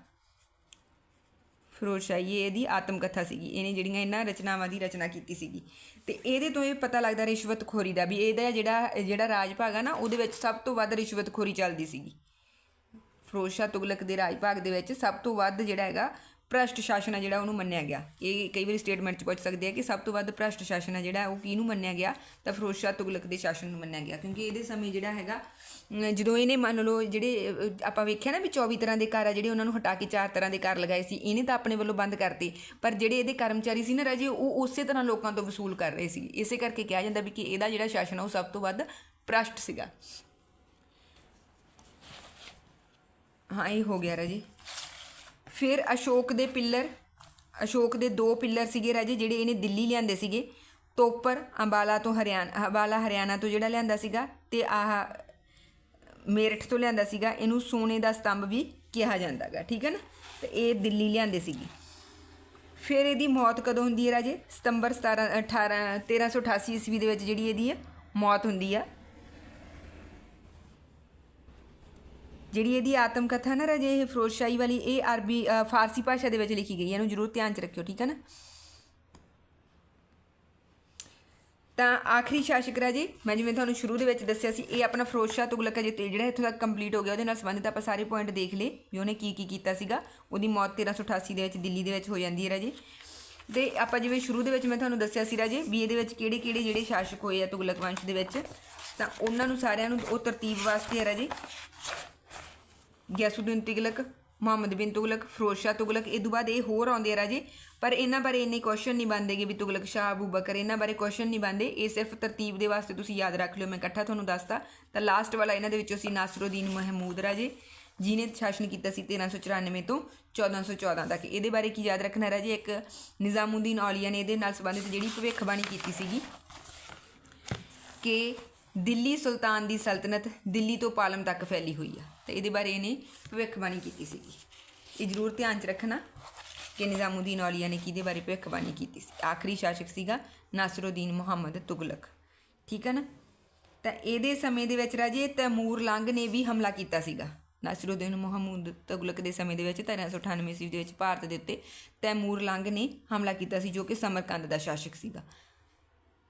Speaker 1: ਫਿਰੋਜ਼ ਸ਼ਾਹੀ ਇਹਦੀ ਆਤਮ ਕਥਾ ਸੀਗੀ। ਇਹਨੇ ਜਿਹੜੀਆਂ ਇਹਨਾਂ ਰਚਨਾਵਾਂ ਦੀ ਰਚਨਾ ਕੀਤੀ ਸੀਗੀ। ਤੇ ਇਹਦੇ ਤੋਂ ਇਹ ਪਤਾ ਲੱਗਦਾ ਰਿਸ਼ਵਤਖੋਰੀ ਦਾ ਵੀ ਇਹਦਾ ਜਿਹੜਾ ਜਿਹੜਾ ਰਾਜ ਭਾਗ ਆ ਨਾ, ਉਹਦੇ ਵਿੱਚ ਸਭ ਤੋਂ ਵੱਧ ਰਿਸ਼ਵਤਖੋਰੀ ਚੱਲਦੀ ਸੀਗੀ। ਫਿਰੋਜ਼ ਤੁਗਲਕ ਦੇ ਰਾਜ ਭਾਗ ਦੇ ਵਿੱਚ ਸਭ ਤੋਂ ਵੱਧ ਜਿਹੜਾ ਹੈਗਾ ਭ੍ਰਸ਼ਟ ਸ਼ਾਸਨ ਹੈ ਜਿਹੜਾ ਉਹਨੂੰ ਮੰਨਿਆ ਗਿਆ। ਇਹ ਕਈ ਵਾਰੀ ਸਟੇਟਮੈਂਟ 'ਚ ਪੁੱਛ ਸਕਦੇ ਆ ਕਿ ਸਭ ਤੋਂ ਵੱਧ ਭ੍ਰਸ਼ਟ ਸ਼ਾਸਨ ਹੈ ਜਿਹੜਾ ਉਹ ਕਿਹਨੂੰ ਮੰਨਿਆ ਗਿਆ? ਤਾਂ ਫਿਰੋਜ਼ ਤੁਗਲਕ ਦੇ ਸ਼ਾਸਨ ਨੂੰ ਮੰਨਿਆ ਗਿਆ, ਕਿਉਂਕਿ ਇਹਦੇ ਸਮੇਂ ਜਿਹੜਾ ਹੈਗਾ ਜਦੋਂ ਇਹਨੇ ਮੰਨ ਲਓ ਜਿਹੜੇ ਆਪਾਂ ਵੇਖਿਆ ਨਾ ਵੀ 24 ਤਰ੍ਹਾਂ ਦੇ ਘਰ ਆ ਜਿਹੜੇ ਉਹਨਾਂ ਨੂੰ ਹਟਾ ਕੇ ਚਾਰ ਤਰ੍ਹਾਂ ਦੇ ਘਰ ਲਗਾਏ ਸੀ, ਇਹਨੇ ਤਾਂ ਆਪਣੇ ਵੱਲੋਂ ਬੰਦ ਕਰਤੇ। ਪਰ ਜਿਹੜੇ ਇਹਦੇ ਕਰਮਚਾਰੀ ਸੀ ਨਾ ਰਾਜੇ, ਉਹ ਉਸੇ ਤਰ੍ਹਾਂ ਲੋਕਾਂ ਤੋਂ ਵਸੂਲ ਕਰ ਰਹੇ ਸੀ। ਇਸੇ ਕਰਕੇ ਕਿਹਾ ਜਾਂਦਾ ਵੀ ਕਿ ਇਹਦਾ ਜਿਹੜਾ ਸ਼ਾਸਨ ਆ ਉਹ ਸਭ ਤੋਂ ਵੱਧ ਭ੍ਰਸ਼ਟ ਸੀਗਾ। ਹਾਂ, ਇਹ ਹੋ ਗਿਆ ਰਾਜੇ। ਫਿਰ ਅਸ਼ੋਕ ਦੇ ਪਿੱਲਰ, ਅਸ਼ੋਕ ਦੇ ਦੋ ਪਿੱਲਰ ਸੀਗੇ ਰਾਜੇ, ਜਿਹੜੇ ਇਹਨੇ ਦਿੱਲੀ ਲਿਆਂਦੇ ਸੀਗੇ। ਤੋਪਰ, ਅੰਬਾਲਾ ਤੋਂ ਹਰਿਆਣਾ, ਅੰਬਾਲਾ, ਹਰਿਆਣਾ ਤੋਂ ਜਿਹੜਾ ਲਿਆਂਦਾ ਸੀਗਾ ਤੇ ਆਹ ਮੇਰਠ ਤੋਂ ਲਿਆਂਦਾ ਸੀਗਾ, ਇਹਨੂੰ ਸੋਨੇ ਦਾ ਸਤੰਭ ਵੀ ਕਿਹਾ ਜਾਂਦਾਗਾ ਠੀਕ ਹੈ ਨਾ? ਤੇ ਇਹ ਦਿੱਲੀ ਲਿਆਂਦੇ ਸੀਗੇ। ਫਿਰ ਇਹਦੀ ਮੌਤ ਕਦੋਂ ਹੁੰਦੀ ਹੈ ਰਾਜੇ? ਸਤੰਬਰ 17 18 1388 ਈਸਵੀ ਦੇ ਵਿੱਚ ਜਿਹੜੀ ਇਹਦੀ ਹੈ, ਮੌਤ ਹੁੰਦੀ ਆ। ਜਿਹੜੀ ਇਹਦੀ ਆਤਮ ਕਥਾ ਨਾ ਰਾਜੇ, ਇਹ ਫਿਰੋਜ਼ਸ਼ਾਹੀ ਵਾਲੀ, ਇਹ ਅਰਬੀ ਫਾਰਸੀ ਭਾਸ਼ਾ ਦੇ ਵਿੱਚ ਲਿਖੀ ਗਈ ਹੈ, ਇਹਨੂੰ ਜ਼ਰੂਰ ਧਿਆਨ 'ਚ ਰੱਖਿਓ, ਠੀਕ ਹੈ ਨਾ? ਤਾਂ ਆਖਰੀ ਸ਼ਾਸਕ ਰਾਜੇ, ਮੈਂ ਜਿਵੇਂ ਤੁਹਾਨੂੰ ਸ਼ੁਰੂ ਦੇ ਵਿੱਚ ਦੱਸਿਆ ਸੀ, ਇਹ ਆਪਣਾ ਫਿਰੋਜ਼ ਸ਼ਾਹ ਤੁਗਲਕ ਹੈ ਜਿਹੜਾ ਇੱਥੋਂ ਤੱਕ ਕੰਪਲੀਟ ਹੋ ਗਿਆ, ਉਹਦੇ ਨਾਲ ਸੰਬੰਧਿਤ ਆਪਾਂ ਸਾਰੇ ਪੁਆਇੰਟ ਦੇਖ ਲਏ, ਵੀ ਉਹਨੇ ਕੀ ਕੀ ਕੀਤਾ ਸੀਗਾ। ਉਹਦੀ ਮੌਤ 1388 ਦੇ ਵਿੱਚ ਦਿੱਲੀ ਦੇ ਵਿੱਚ ਹੋ ਜਾਂਦੀ ਹੈ ਰਾਜੇ। ਤੇ ਆਪਾਂ ਜਿਵੇਂ ਸ਼ੁਰੂ ਦੇ ਵਿੱਚ ਮੈਂ ਤੁਹਾਨੂੰ ਦੱਸਿਆ ਸੀ ਰਾਜੇ, ਵੀ ਇਹਦੇ ਵਿੱਚ ਕਿਹੜੇ ਕਿਹੜੇ ਜਿਹੜੇ ਸ਼ਾਸਕ ਹੋਏ ਆ ਤੁਗਲਕ ਵੰਸ਼ ਦੇ ਵਿੱਚ, ਤਾਂ ਉਹਨਾਂ ਨੂੰ ਸਾਰਿਆਂ ਨੂੰ ਉਹ ਤਰਤੀਬ ਵਾਸਤੇ ਹੈ ਰਾਜੇ। ਗਿਆਸੁਦੀਨ ਤੁਗਲਕ, ਮੁਹੰਮਦ ਬਿਨ ਤੁਗਲਕ ਫਿਰੋਜ਼ ਸ਼ਾਹ ਤੁਗਲਕ, ਇਹ ਤੋਂ ਬਾਅਦ ਇਹ ਹੋਰ ਆਉਂਦੇ ਆ ਰਾਜੇ। ਪਰ ਇਹਨਾਂ ਬਾਰੇ ਇੰਨੇ ਕੁਐਸਚਨ ਨਹੀਂ ਬਣਦੇਗੇ ਵੀ ਤੁਗਲਕ, ਸ਼ਾਹ, ਅਬੂ ਬਕਰ, ਇਹਨਾਂ ਬਾਰੇ ਕੁਐਸਚਨ ਨਹੀਂ ਬਣਦੇ। ਇਹ ਸਿਰਫ ਤਰਤੀਬ ਦੇ ਵਾਸਤੇ ਤੁਸੀਂ ਯਾਦ ਰੱਖ ਲਿਓ, ਮੈਂ ਇਕੱਠਾ ਤੁਹਾਨੂੰ ਦੱਸਤਾ। ਤਾਂ ਲਾਸਟ ਵਾਲਾ ਇਹਨਾਂ ਦੇ ਵਿੱਚੋਂ ਸੀ ਨਾਸਰੁਦੀਨ ਮਹਿਮੂਦ ਰਾਜੇ ਜਿਨੇ ਸ਼ਾਸਨ ਕੀਤਾ ਸੀ 1394 ਤੋਂ 1414 ਤੱਕ। ਇਹਦੇ ਬਾਰੇ ਕੀ ਯਾਦ ਰੱਖਣਾ ਰਾਜੇ? ਇੱਕ ਨਿਜ਼ਾਮੁਦੀਨ ਔਲੀਆ ਨੇ ਇਹਦੇ ਨਾਲ ਸੰਬੰਧਿਤ ਜਿਹੜੀ ਭਵਿੱਖਬਾਣੀ ਕੀਤੀ ਸੀਗੀ ਕਿ ਦਿੱਲੀ ਸੁਲਤਾਨ ਦੀ ਸਲਤਨਤ ਦਿੱਲੀ ਤੋਂ ਪਾਲਮ ਤੱਕ ਫੈਲੀ ਹੋਈ ਆ। ਤੇ ਇਹਦੇ ਬਾਰੇ ਇਹਨੇ ਭਵਿੱਖਬਾਣੀ ਕੀਤੀ ਸੀਗੀ। ਇਹ ਜ਼ਰੂਰ ਧਿਆਨ 'ਚ ਰੱਖਣਾ ਕਿ ਨਿਜ਼ਾਮੁਦੀਨ ਔਲੀਆ ਨੇ ਕਿਹਦੇ ਬਾਰੇ ਭਵਿੱਖਬਾਣੀ ਕੀਤੀ ਸੀ। ਆਖਰੀ ਸ਼ਾਸਕ ਸੀਗਾ ਨਾਸਰੁਦੀਨ ਮੁਹੰਮਦ ਤੁਗਲਕ। ਠੀਕ ਹੈ ਨਾ? ਤਾਂ ਇਹਦੇ ਸਮੇਂ ਦੇ ਵਿੱਚ ਰਾਜੇ ਤੈਮੂਰ ਲੰਗ ਨੇ ਵੀ ਹਮਲਾ ਕੀਤਾ ਸੀਗਾ। ਨਸਰੁਦੀਨ ਮੁਹੰਮਦ ਤੁਗਲਕ ਦੇ ਸਮੇਂ ਦੇ ਵਿੱਚ 1398 ਈਸਵੀ ਦੇ ਵਿੱਚ ਭਾਰਤ ਦੇ ਉੱਤੇ ਤੈਮੂਰ ਲੰਗ ਨੇ ਹਮਲਾ ਕੀਤਾ ਸੀ, ਜੋ ਕਿ ਸਮਰਕੰਦ ਦਾ ਸ਼ਾਸਕ ਸੀਗਾ।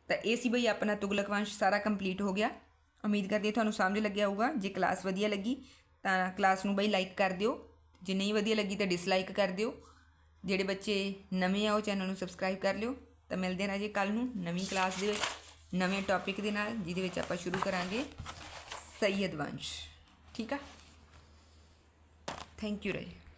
Speaker 1: ਤਾਂ ਇਹ ਸੀ ਬਈ ਆਪਣਾ ਤੁਗਲਕ ਵੰਸ਼ ਸਾਰਾ ਕੰਪਲੀਟ ਹੋ ਗਿਆ। ਉਮੀਦ ਕਰਦੇ ਤੁਹਾਨੂੰ ਸਮਝ ਲੱਗਿਆ ਹੋਊਗਾ। ਜੇ ਕਲਾਸ ਵਧੀਆ ਲੱਗੀ ਤਾਂ ਕਲਾਸ ਨੂੰ ਬਈ ਲਾਈਕ ਕਰ ਦਿਓ। ਜੇ ਨਹੀਂ ਵਧੀਆ ਲੱਗੀ ਤਾਂ ਡਿਸਲਾਈਕ ਕਰ ਦਿਓ। ਜਿਹੜੇ ਬੱਚੇ ਨਵੇਂ ਆ, ਉਹ ਚੈਨਲ ਨੂੰ ਸਬਸਕ੍ਰਾਈਬ ਕਰ ਲਿਓ। ਤਾਂ ਮਿਲਦੇ ਹਾਂ ਰਾਜੇ ਕੱਲ ਨੂੰ ਨਵੀਂ ਕਲਾਸ ਦੇ ਵਿੱਚ, ਨਵੇਂ ਟੌਪਿਕ ਦੇ ਨਾਲ, ਜਿਹਦੇ ਵਿੱਚ ਆਪਾਂ ਸ਼ੁਰੂ ਕਰਾਂਗੇ। ਸੈਯਦ ਵੰਸ਼। ਠੀਕ ਆ? ਥੈਂਕ ਯੂ ਰਾਜੇ।